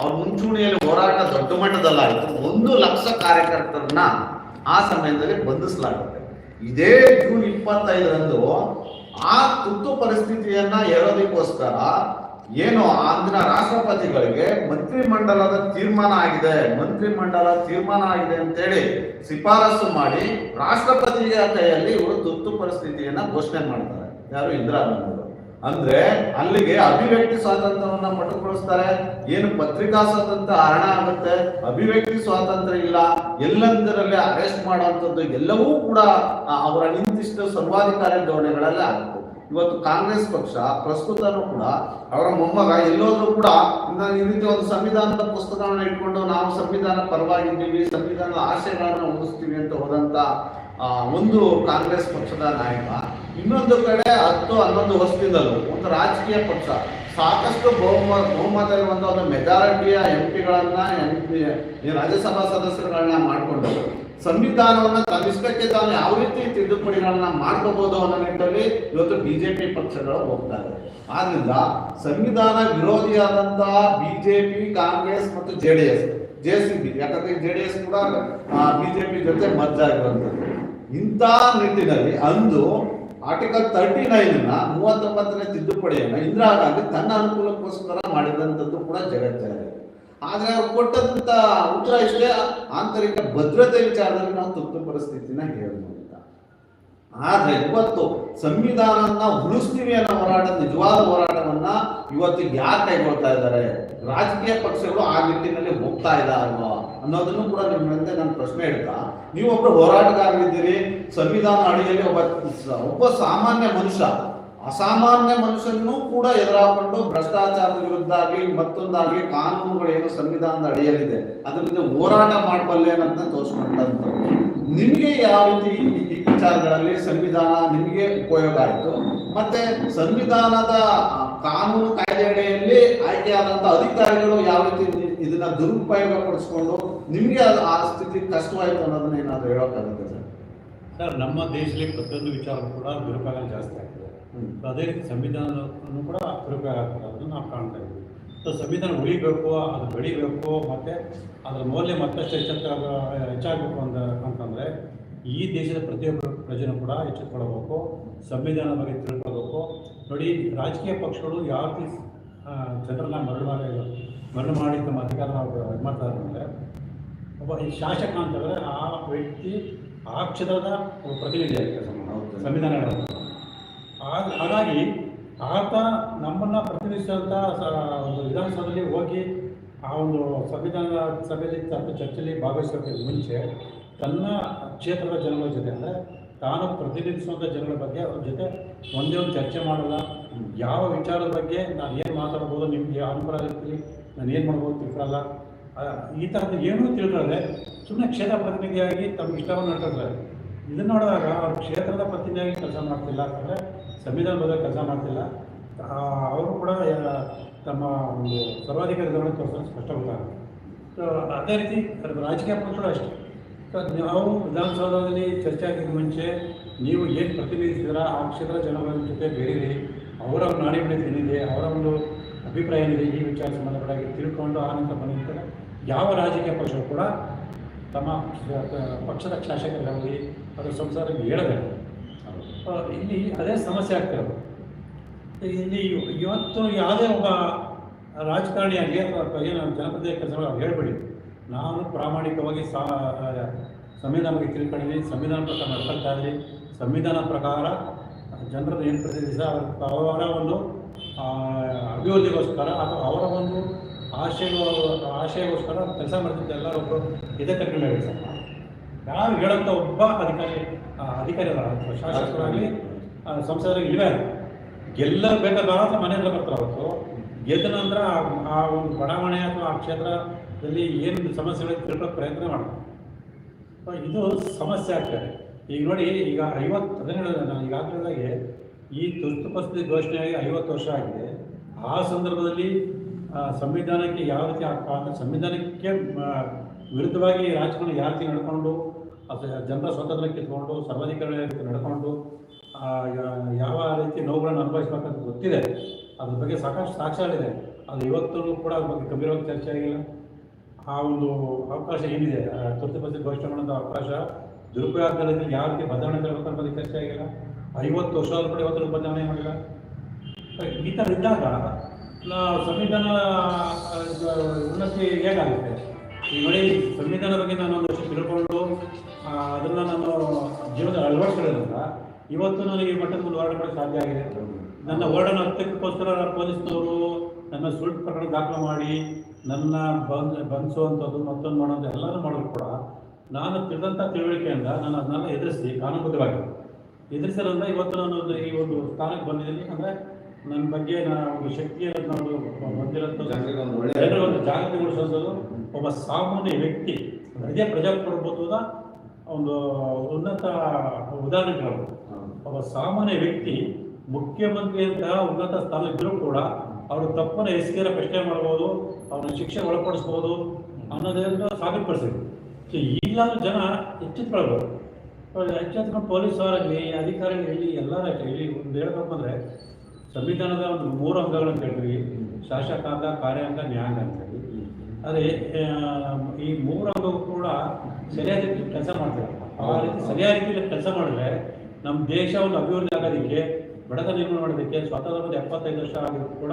ಅವ್ರ ಮುಂಚೂಣಿಯಲ್ಲಿ ಹೋರಾಟ ದೊಡ್ಡ ಮಟ್ಟದಲ್ಲಾಯಿತು ಒಂದು ಲಕ್ಷ ಕಾರ್ಯಕರ್ತರನ್ನ ಆ ಸಮಯದಲ್ಲಿ ಬಂಧಿಸಲಾಗುತ್ತೆ. ಇದೇ ಜೂನ್ ಇಪ್ಪತ್ತೈದರಂದು ಆ ತುರ್ತು ಪರಿಸ್ಥಿತಿಯನ್ನ ಹೇಳೋದಕ್ಕೋಸ್ಕರ ಏನು ಅಂದಿನ ರಾಷ್ಟ್ರಪತಿಗಳಿಗೆ ಮಂತ್ರಿಮಂಡಲದ ತೀರ್ಮಾನ ಆಗಿದೆ, ಮಂತ್ರಿಮಂಡಲ ತೀರ್ಮಾನ ಆಗಿದೆ ಅಂತೇಳಿ ಶಿಫಾರಸು ಮಾಡಿ ರಾಷ್ಟ್ರಪತಿಯ ಕೈಯಲ್ಲಿ ಇವರು ತುರ್ತು ಪರಿಸ್ಥಿತಿಯನ್ನ ಘೋಷಣೆ ಮಾಡ್ತಾರೆ. ಯಾರು? ಇಂದಿರಾ ಗಾಂಧಿ. ಅಂದ್ರೆ ಅಲ್ಲಿಗೆ ಅಭಿವ್ಯಕ್ತಿ ಸ್ವಾತಂತ್ರ್ಯವನ್ನ ಮೊಟಕುಗೊಳಿಸ್ತಾರೆ ಏನು ಪತ್ರಿಕಾ ಸ್ವಾತಂತ್ರ್ಯ ಹರಣ ಆಗುತ್ತೆ, ಅಭಿವ್ಯಕ್ತಿ ಸ್ವಾತಂತ್ರ್ಯ ಇಲ್ಲ, ಎಲ್ಲಂದರಲ್ಲಿ ಅರೆಸ್ಟ್ ಮಾಡುವಂಥದ್ದು ಎಲ್ಲವೂ ಕೂಡ ಅವರ ನಿಂತಿಷ್ಟ ಸರ್ವಾಧಿಕಾರಿ ಧೋರಣೆಗಳಲ್ಲೇ ಇವತ್ತು ಕಾಂಗ್ರೆಸ್ ಪಕ್ಷ ಪ್ರಸ್ತುತನೂ ಕೂಡ ಅವರ ಮೊಮ್ಮಗ ಎಲ್ಲೋದ್ರೂ ಕೂಡ ಈ ರೀತಿ ಒಂದು ಸಂವಿಧಾನದ ಪುಸ್ತಕಗಳನ್ನ ಇಟ್ಕೊಂಡು ನಾವು ಸಂವಿಧಾನ ಪರವಾಗಿದ್ದೀವಿ, ಸಂವಿಧಾನದ ಆಶಯಗಳನ್ನು ಉಳಿಸ್ತೀವಿ ಅಂತ ಹೋದಂತ ಒಂದು ಕಾಂಗ್ರೆಸ್ ಪಕ್ಷದ ನಾಯಕ, ಇನ್ನೊಂದು ಕಡೆ ಹತ್ತು ಹನ್ನೊಂದು ವರ್ಷದಿಂದಲೂ ಒಂದು ರಾಜಕೀಯ ಪಕ್ಷ. ಸಾಕಷ್ಟು ಬಹುಮ ಬಹುಮತ ಇರುವಂತಹ ಒಂದು ಮೆಜಾರಿಟಿಯ ಎಂ ಪಿಗಳನ್ನ ರಾಜ್ಯಸಭಾ ಸದಸ್ಯರುಗಳನ್ನ ಮಾಡಿಕೊಂಡು, ಸಂವಿಧಾನವನ್ನು ತನ್ನಿಷ್ಟಕ್ಕೆ ತಾನು ಯಾವ ರೀತಿ ತಿದ್ದುಪಡಿಗಳನ್ನ ಮಾಡ್ಕೋಬಹುದು ಅನ್ನೋ ನಿಟ್ಟಲ್ಲಿ ಇವತ್ತು ಬಿಜೆಪಿ ಪಕ್ಷಗಳು ಹೋಗ್ತಾ ಇದೆ ಆದ್ರಿಂದ ಸಂವಿಧಾನ ವಿರೋಧಿಯಾದಂತಹ ಬಿಜೆಪಿ ಕಾಂಗ್ರೆಸ್ ಮತ್ತು J D S J C B ಯಾಕಂದ್ರೆ ಜೆ ಡಿ ಎಸ್ ಕೂಡ ಬಿಜೆಪಿ ಜೊತೆ ಮಜ್ಜಾಗಿರುವಂತದ್ದು ಇಂಥ ನಿಟ್ಟಿನಲ್ಲಿ ಅಂದು ಆರ್ಟಿಕಲ್ ತರ್ಟಿ ನೈನ್ನ ಮೂವತ್ತೊಂಬತ್ತನೇ ತಿದ್ದುಪಡಿಯನ್ನ ಇಂದಿರಾ ಗಾಂಧಿ ತನ್ನ ಅನುಕೂಲಕ್ಕೋಸ್ಕರ ಮಾಡಿದಂಥದ್ದು ಕೂಡ ಜಗತ್ತಿದೆ ಆದರೆ ಅವ್ರು ಕೊಟ್ಟಂತ ಉತ್ತರ ಇಷ್ಟೇ ಆಂತರಿಕ ಭದ್ರತೆ ವಿಚಾರದಲ್ಲಿ ನಾವು ತುರ್ತು ಪರಿಸ್ಥಿತಿನ ಹೇಳ್ಬೋದು ಆದ್ರೆ ಇವತ್ತು ಸಂವಿಧಾನವನ್ನ ಉಳಿಸ್ತೀವಿ ಅನ್ನೋ ಹೋರಾಟ, ನಿಜವಾದ ಹೋರಾಟವನ್ನ ಇವತ್ತಿಗೆ ಯಾರು ಕೈಗೊಳ್ತಾ ಇದ್ದಾರೆ? ರಾಜಕೀಯ ಪಕ್ಷಗಳು ಆ ನಿಟ್ಟಿನಲ್ಲಿ ಹೋಗ್ತಾ ಇದ್ದಾರಲ್ವಾ ಅನ್ನೋದನ್ನು ಕೂಡ ನಿಮ್ಮ ನನ್ನ ನಾನು ಪ್ರಶ್ನೆ ಇಡ್ತಾ, ನೀವೊಬ್ರು ಹೋರಾಟಗಾರರಿದ್ದೀರಿ ಸಂವಿಧಾನ ಅಡಿಯಲ್ಲಿ ಒಬ್ಬ ಒಬ್ಬ ಸಾಮಾನ್ಯ ಮನುಷ್ಯ, ಅಸಾಮಾನ್ಯ ಮನುಷ್ಯನೂ ಕೂಡ ಎದುರಾಕೊಂಡು ಭ್ರಷ್ಟಾಚಾರದ ವಿರುದ್ಧ ಆಗಲಿ, ಮತ್ತೊಂದಾಗಲಿ ಕಾನೂನುಗಳೇನು ಸಂವಿಧಾನದ ಅಡಿಯಲ್ಲಿದೆ ಅದರಿಂದ ಹೋರಾಟ ಮಾಡಬಲ್ಲೆ ಅಂತ ತೋರಿಸ್ಕೊಂಡಂತ ನಿಮಗೆ ಯಾವ ರೀತಿ ಈ- ವಿಚಾರಗಳಲ್ಲಿ ಸಂವಿಧಾನ ನಿಮಗೆ ಉಪಯೋಗ ಆಯಿತು? ಮತ್ತೆ ಸಂವಿಧಾನದ ಕಾನೂನು ಕಾಯ್ದೆಯಡಿಯಲ್ಲಿ ಆಯ್ಕೆಯಾದಂತಹ ಅಧಿಕಾರಿಗಳು ಯಾವ ರೀತಿ ಇದನ್ನ ದುರುಪಯೋಗ ಪಡಿಸ್ಕೊಂಡು ನಿಮಗೆ ಅದು ಆ ಸ್ಥಿತಿ ಕಷ್ಟವಾಯಿತು ಅನ್ನೋದನ್ನ ಏನಾದ್ರು ಹೇಳೋಕ್ಕಾಗುತ್ತೆ ಸರ್? ಸರ್ ನಮ್ಮ ದೇಶದಲ್ಲಿ ಪ್ರತಿಯೊಂದು ವಿಚಾರ ಕೂಡ ದುರುಪಯೋಗ ಜಾಸ್ತಿ ಆಗ್ತದೆ. ಅದೇ ರೀತಿ ಸಂವಿಧಾನವನ್ನು ಕೂಡ ದುರುಪಯೋಗ ಆಗ್ತದೆ ಅದನ್ನು ನಾವು ಕಾಣ್ತಾ ಇದ್ದೀವಿ. ಸೊ ಸಂವಿಧಾನ ಉಳಿಬೇಕು ಅದು ಬೆಳಿಬೇಕು ಮತ್ತು ಅದರ ಮೌಲ್ಯ ಮತ್ತಷ್ಟು ಎಚ್ಚೆತ್ತ ಹೆಚ್ಚಾಗಬೇಕು ಅಂತ ಅಂತಂದರೆ ಈ ದೇಶದ ಪ್ರತಿಯೊಬ್ಬ ಪ್ರಜೆನೂ ಕೂಡ ಎಚ್ಚೆತ್ಕೊಳ್ಬೇಕು ಸಂವಿಧಾನದ ಬಗ್ಗೆ ತಿಳ್ಕೊಳ್ಬೇಕು. ನೋಡಿ ರಾಜಕೀಯ ಪಕ್ಷಗಳು ಯಾವ ರೀತಿ ಜನರನ್ನ ಮರಳು ಮಾಡಿ ಮರಳು ಮಾಡಿ ತಮ್ಮ ಅಧಿಕಾರ ಇದು ಮಾಡ್ತಾರೆ ಅಂದರೆ ಒಬ್ಬ ಈ ಶಾಸಕ ಅಂತಂದರೆ ಆ ವ್ಯಕ್ತಿ ಆ ಕ್ಷೇತ್ರದ ಪ್ರತಿನಿಧಿ ಆಗಿರ್ತಾರೆ. ಸಂವಿಧಾನ ಹಾಗಾಗಿ ಆತ ನಮ್ಮನ್ನು ಒಂದು ವಿಧಾನಸಭೆಯಲ್ಲಿ ಹೋಗಿ ಆ ಒಂದು ಸಂವಿಧಾನ ಸಭೆಯಲ್ಲಿ ಚರ್ಚೆಯಲ್ಲಿ ಭಾಗವಹಿಸೋಕ್ಕೆ ಮುಂಚೆ ತನ್ನ ಕ್ಷೇತ್ರದ ಜನಗಳ ಜೊತೆ ಅಂದರೆ ತಾನು ಪ್ರತಿನಿಧಿಸುವಂಥ ಜನಗಳ ಬಗ್ಗೆ ಅವ್ರ ಜೊತೆ ಒಂದೇ ಒಂದು ಚರ್ಚೆ ಮಾಡಲ್ಲ ಯಾವ ವಿಚಾರದ ಬಗ್ಗೆ ನಾನು ಏನು ಮಾತಾಡ್ಬೋದು? ನಿಮಗೆ ಅನುಕೂಲ ಇರ್ತೀನಿ ನಾನು ಏನು ಮಾಡ್ಬೋದು ತಿಳ್ಕೊಳ್ಳಲ್ಲ ಈ ಥರದ್ದು ಏನೂ ತಿಳ್ಕೊಳ್ಳದೆ ಸುಮ್ಮನೆ ಕ್ಷೇತ್ರ ಪ್ರತಿನಿಧಿಯಾಗಿ ತಮ್ಮ ಇಷ್ಟವನ್ನು ನಡ್ಕೊಳ್ತಾರೆ ಇದನ್ನು ನೋಡಿದಾಗ ಅವ್ರ ಕ್ಷೇತ್ರದ ಪ್ರತಿನಿಧಿಯಾಗಿ ಕೆಲಸ ಮಾಡ್ತಿಲ್ಲ ಅಂದರೆ ಸಂವಿಧಾನ ಬದಲು ಕೆಲಸ ಮಾಡ್ತಿಲ್ಲ. ಅವರು ಕೂಡ ತಮ್ಮ ಒಂದು ಸರ್ವಾಧಿಕಾರಿಗಳನ್ನು ತೋರಿಸಲು ಸ್ಪಷ್ಟ ಗೊತ್ತಾಗುತ್ತೆ. ಸೊ ಅದೇ ರೀತಿ ರಾಜಕೀಯ ಪಕ್ಷಗಳು ಅಷ್ಟೇ. ಸೊ ನಾವು ವಿಧಾನಸೌಧದಲ್ಲಿ ಚರ್ಚೆ ಆಗಿದ್ದ ಮುಂಚೆ, ನೀವು ಏನು ಪ್ರತಿನಿಧಿಸಿದ್ರ, ಆ ಕ್ಷೇತ್ರ ಜನಗಳ ಜೊತೆ ಬೇರೆ ಅವರ ನಾಡಿಬಡಿ ಏನಿದೆ, ಅವರ ಒಂದು ಅಭಿಪ್ರಾಯ ಏನಿದೆ, ಈ ವಿಚಾರ ಸಂಬಂಧಗಳಾಗಿ ತಿಳ್ಕೊಂಡು ಆನಂತರ ಬಂದಿರ್ತಾರೆ ಯಾವ ರಾಜಕೀಯ ಪಕ್ಷವು ಕೂಡ ತಮ್ಮ ಪಕ್ಷದ ಶಾಸಕರಾಗಲಿ ಅದರ ಸಂಸಾರಕ್ಕೆ ಹೇಳಬೇಕು ಇಲ್ಲಿ ಅದೇ ಸಮಸ್ಯೆ ಆಗ್ತಿರೋದು ಇಲ್ಲಿ ಇವತ್ತು ಯಾವುದೇ ಒಬ್ಬ ರಾಜಕಾರಣಿ ಆಗಲಿ ಅಥವಾ ಏನು ಜನಪದ ಕೆಲಸಗಳು ಹೇಳ್ಬೇಡಿ. ನಾನು ಪ್ರಾಮಾಣಿಕವಾಗಿ ಸಾ ಸಂವಿಧಾನ ಬಗ್ಗೆ ತಿಳ್ಕೊಂಡಿದ್ದೀನಿ ಸಂವಿಧಾನ ಪ್ರಕಾರ ನಡ್ಕೊಳ್ತಾ ಇದ್ದೀನಿ ಸಂವಿಧಾನ ಪ್ರಕಾರ ಜನರನ್ನು ಏನು ಪ್ರತಿನಿಧಿಸ ಅವರ ಒಂದು ಅಭಿವೃದ್ಧಿಗೋಸ್ಕರ ಅಥವಾ ಅವರ ಒಂದು ಆಶಯ ಆಶಯಗೋಸ್ಕರ ಕೆಲಸ ಮಾಡ್ತಿದ್ದೆ ಎಲ್ಲರೂ ಇದಕ್ಕೆ ಹೇಳಿ ಸರ್ ಯಾರು ಹೇಳಂತ ಒಬ್ಬ ಅಧಿಕಾರಿ ಅಧಿಕಾರಿ ಅಲ್ಲ ಶಾಸಕರಾಗಲಿ ಸಂಸದರಾಗಿ ಗೆಲ್ಲ ಗೆಲ್ಲರು ಬೇಕಾದ ಮಾತ್ರ ಹತ್ರ ಬರ್ತಾರೆ ಅವತ್ತು. ಗೆದ್ದ ನಂತರ ಆ- ಒಂದು ಬಡಾವಣೆ ಅಥವಾ ಆ ಕ್ಷೇತ್ರದಲ್ಲಿ ಏನು ಸಮಸ್ಯೆಗಳಿಗೆ ತಿಳ್ಕೊಳ್ಳೋ ಪ್ರಯತ್ನ ಮಾಡ್ತಾರೆ ಇದು ಸಮಸ್ಯೆ ಆಗ್ತದೆ. ಈಗ ನೋಡಿ, ಈಗ ಐವತ್ತು ಹದಿನೇಳು, ನಾನು ಈಗ ಈ ತುರ್ತು ಪರಿಸ್ಥಿತಿ ಘೋಷಣೆಯಾಗಿ ಐವತ್ತು ವರ್ಷ ಆಗಿದೆ. ಆ ಸಂದರ್ಭದಲ್ಲಿ ಸಂವಿಧಾನಕ್ಕೆ ಯಾವ ರೀತಿ ಸಂವಿಧಾನಕ್ಕೆ ವಿರುದ್ಧವಾಗಿ ರಾಜಕಾರಣ ಯಾವ ರೀತಿ ನಡ್ಕೊಂಡು ಜನರ ಸ್ವಾತಂತ್ರ್ಯ ಕಿತ್ಕೊಂಡು ಸರ್ವಾಧಿಕಾರಿ ನಡ್ಕೊಂಡು ಯಾವ ರೀತಿ ನೋವುಗಳನ್ನು ಅನುಭವಿಸ್ಬೇಕಂತ ಗೊತ್ತಿದೆ. ಅದ್ರ ಬಗ್ಗೆ ಸಾಕಷ್ಟು ಸಾಕ್ಷ್ಯಗಳಿದೆ. ಅದು ಇವತ್ತೂ ಕೂಡ ಅದ್ರ ಬಗ್ಗೆ ಗಂಭೀರವಾಗಿ ಚರ್ಚೆ ಆಗಿಲ್ಲ. ಆ ಒಂದು ಅವಕಾಶ ಏನಿದೆ? ತುರ್ತು ಪರಿಸ್ಥಿತಿ ಘೋಷಣೆ ಮಾಡೋಂಥ ಅವಕಾಶ ದುರುಪಯೋಗದಲ್ಲಿ ಯಾವ ರೀತಿ ಬದಲಾವಣೆ ತರಬೇಕು ಅನ್ನೋ ಬಗ್ಗೆ ಚರ್ಚೆ ಆಗಿಲ್ಲ. ಐವತ್ತು ವರ್ಷ ಆದ್ರೂ ಕೂಡ ಇವತ್ತು ಬದಲಾವಣೆ ಮಾಡಿಲ್ಲ. ಈ ಥರ ಇದ್ದಾಗ ಸಂವಿಧಾನ ಉನ್ನತಿ ಹೇಗಾಗುತ್ತೆ? ಈ ನೋಡಿ ಸಂವಿಧಾನ ಬಗ್ಗೆ ನಾನು ಒಂದಷ್ಟು ತಿಳ್ಕೊಂಡು ಅದನ್ನ ನಾನು ಜೀವನದ ಅಳವಡಿಸಿರೋದ್ರಿಂದ ಇವತ್ತು ನನಗೆ ಈ ಮಟ್ಟದ ಒಂದು ಹೋರಾಟ ಸಾಧ್ಯ ಆಗಿದೆ. ನನ್ನ ಹೋರಾಟನ ಹತ್ತಕ್ಕೋಸ್ಕರ ಪೊಲೀಸ್ನವರು ನನ್ನ ಸುಳ್ಳು ಪ್ರಕರಣ ದಾಖಲು ಮಾಡಿ ನನ್ನ ಬಂದ್ ಬಂಧಿಸುವಂಥದ್ದು ಮತ್ತೊಂದು ಮಾಡೋದು ಎಲ್ಲರೂ ಮಾಡೋದು ಕೂಡ ನಾನು ತಿಳಿದಂಥ ತಿಳುವಳಿಕೆಯಿಂದ ನಾನು ಅದನ್ನೆಲ್ಲ ಎದುರಿಸಿ ಕಾನೂನುಬದ್ಧವಾಗಿ. ಎದುರಿಸೋದ್ರಿಂದ ಇವತ್ತು ನಾನು ಒಂದು ಈ ಒಂದು ಸ್ಥಾನಕ್ಕೆ ಬಂದಿದ್ದೀನಿ. ಅಂದರೆ ನನ್ನ ಬಗ್ಗೆ ನಾನು ಒಂದು ಶಕ್ತಿಯನ್ನು ನಾವು ಒಂದು ಜಾಗೃತಿಗೊಳಿಸೋದು ಒಬ್ಬ ಸಾಮಾನ್ಯ ವ್ಯಕ್ತಿ ಅದೇ ಪ್ರಜಾಪ್ರಭುತ್ವದ ಒಂದು ಉನ್ನತ ಉದಾಹರಣೆಗಳು. ಒಬ್ಬ ಸಾಮಾನ್ಯ ವ್ಯಕ್ತಿ ಮುಖ್ಯಮಂತ್ರಿ ಅಂತ ಉನ್ನತ ಸ್ಥಾನ ಇದ್ರೂ ಕೂಡ ಅವರು ತಪ್ಪನ್ನು ಎಸ್ಕೇರ ಪ್ರಶ್ನೆ ಮಾಡ್ಬೋದು ಅವ್ರನ್ನ ಶಿಕ್ಷೆ ಒಳಪಡಿಸ್ಬೋದು ಅನ್ನೋದರಿಂದ ಸಾಬೀತುಪಡಿಸಿದ್ರು ಸೊ ಈಗಲಾದ್ರೂ ಜನ ಎಚ್ಚೆತ್ಕೊಳ್ಬೋದು ಎಚ್ಚೆತ್ಕೊಂಡು ಅಧಿಕಾರಿಗಳು ಎಲ್ಲರಾಗಲಿ ಹೇಳಿ ಒಂದು ಹೇಳ್ಬೇಕು ಅಂದರೆ ಸಂವಿಧಾನದ ಒಂದು ಮೂರು ಅಂಗಗಳನ್ನು ಕೇಳ್ತೀವಿ ಶಾಸಕಾಂಗ ಕಾರ್ಯಾಂಗ ನ್ಯಾಯಾಂಗ ಅಂತ ಹೇಳಿ. ಆದರೆ ಈ ಮೂರು ಅಂಗವು ಕೂಡ ಸರಿಯಾದ ರೀತಿ ಕೆಲಸ ಮಾಡ್ತಾರೆ ಆ ರೀತಿ ಸರಿಯಾದ ರೀತಿಯಲ್ಲಿ ಕೆಲಸ ಮಾಡಿದ್ರೆ ನಮ್ಮ ದೇಶ ಒಂದು ಅಭಿವೃದ್ಧಿ ಆಗೋದಕ್ಕೆ, ಬಡತನ ನಿರ್ಮಾಣ ಮಾಡೋದಕ್ಕೆ ಸ್ವಾತಂತ್ರ್ಯದ ಎಪ್ಪತ್ತೈದು ವರ್ಷ ಆಗಿದ್ರು ಕೂಡ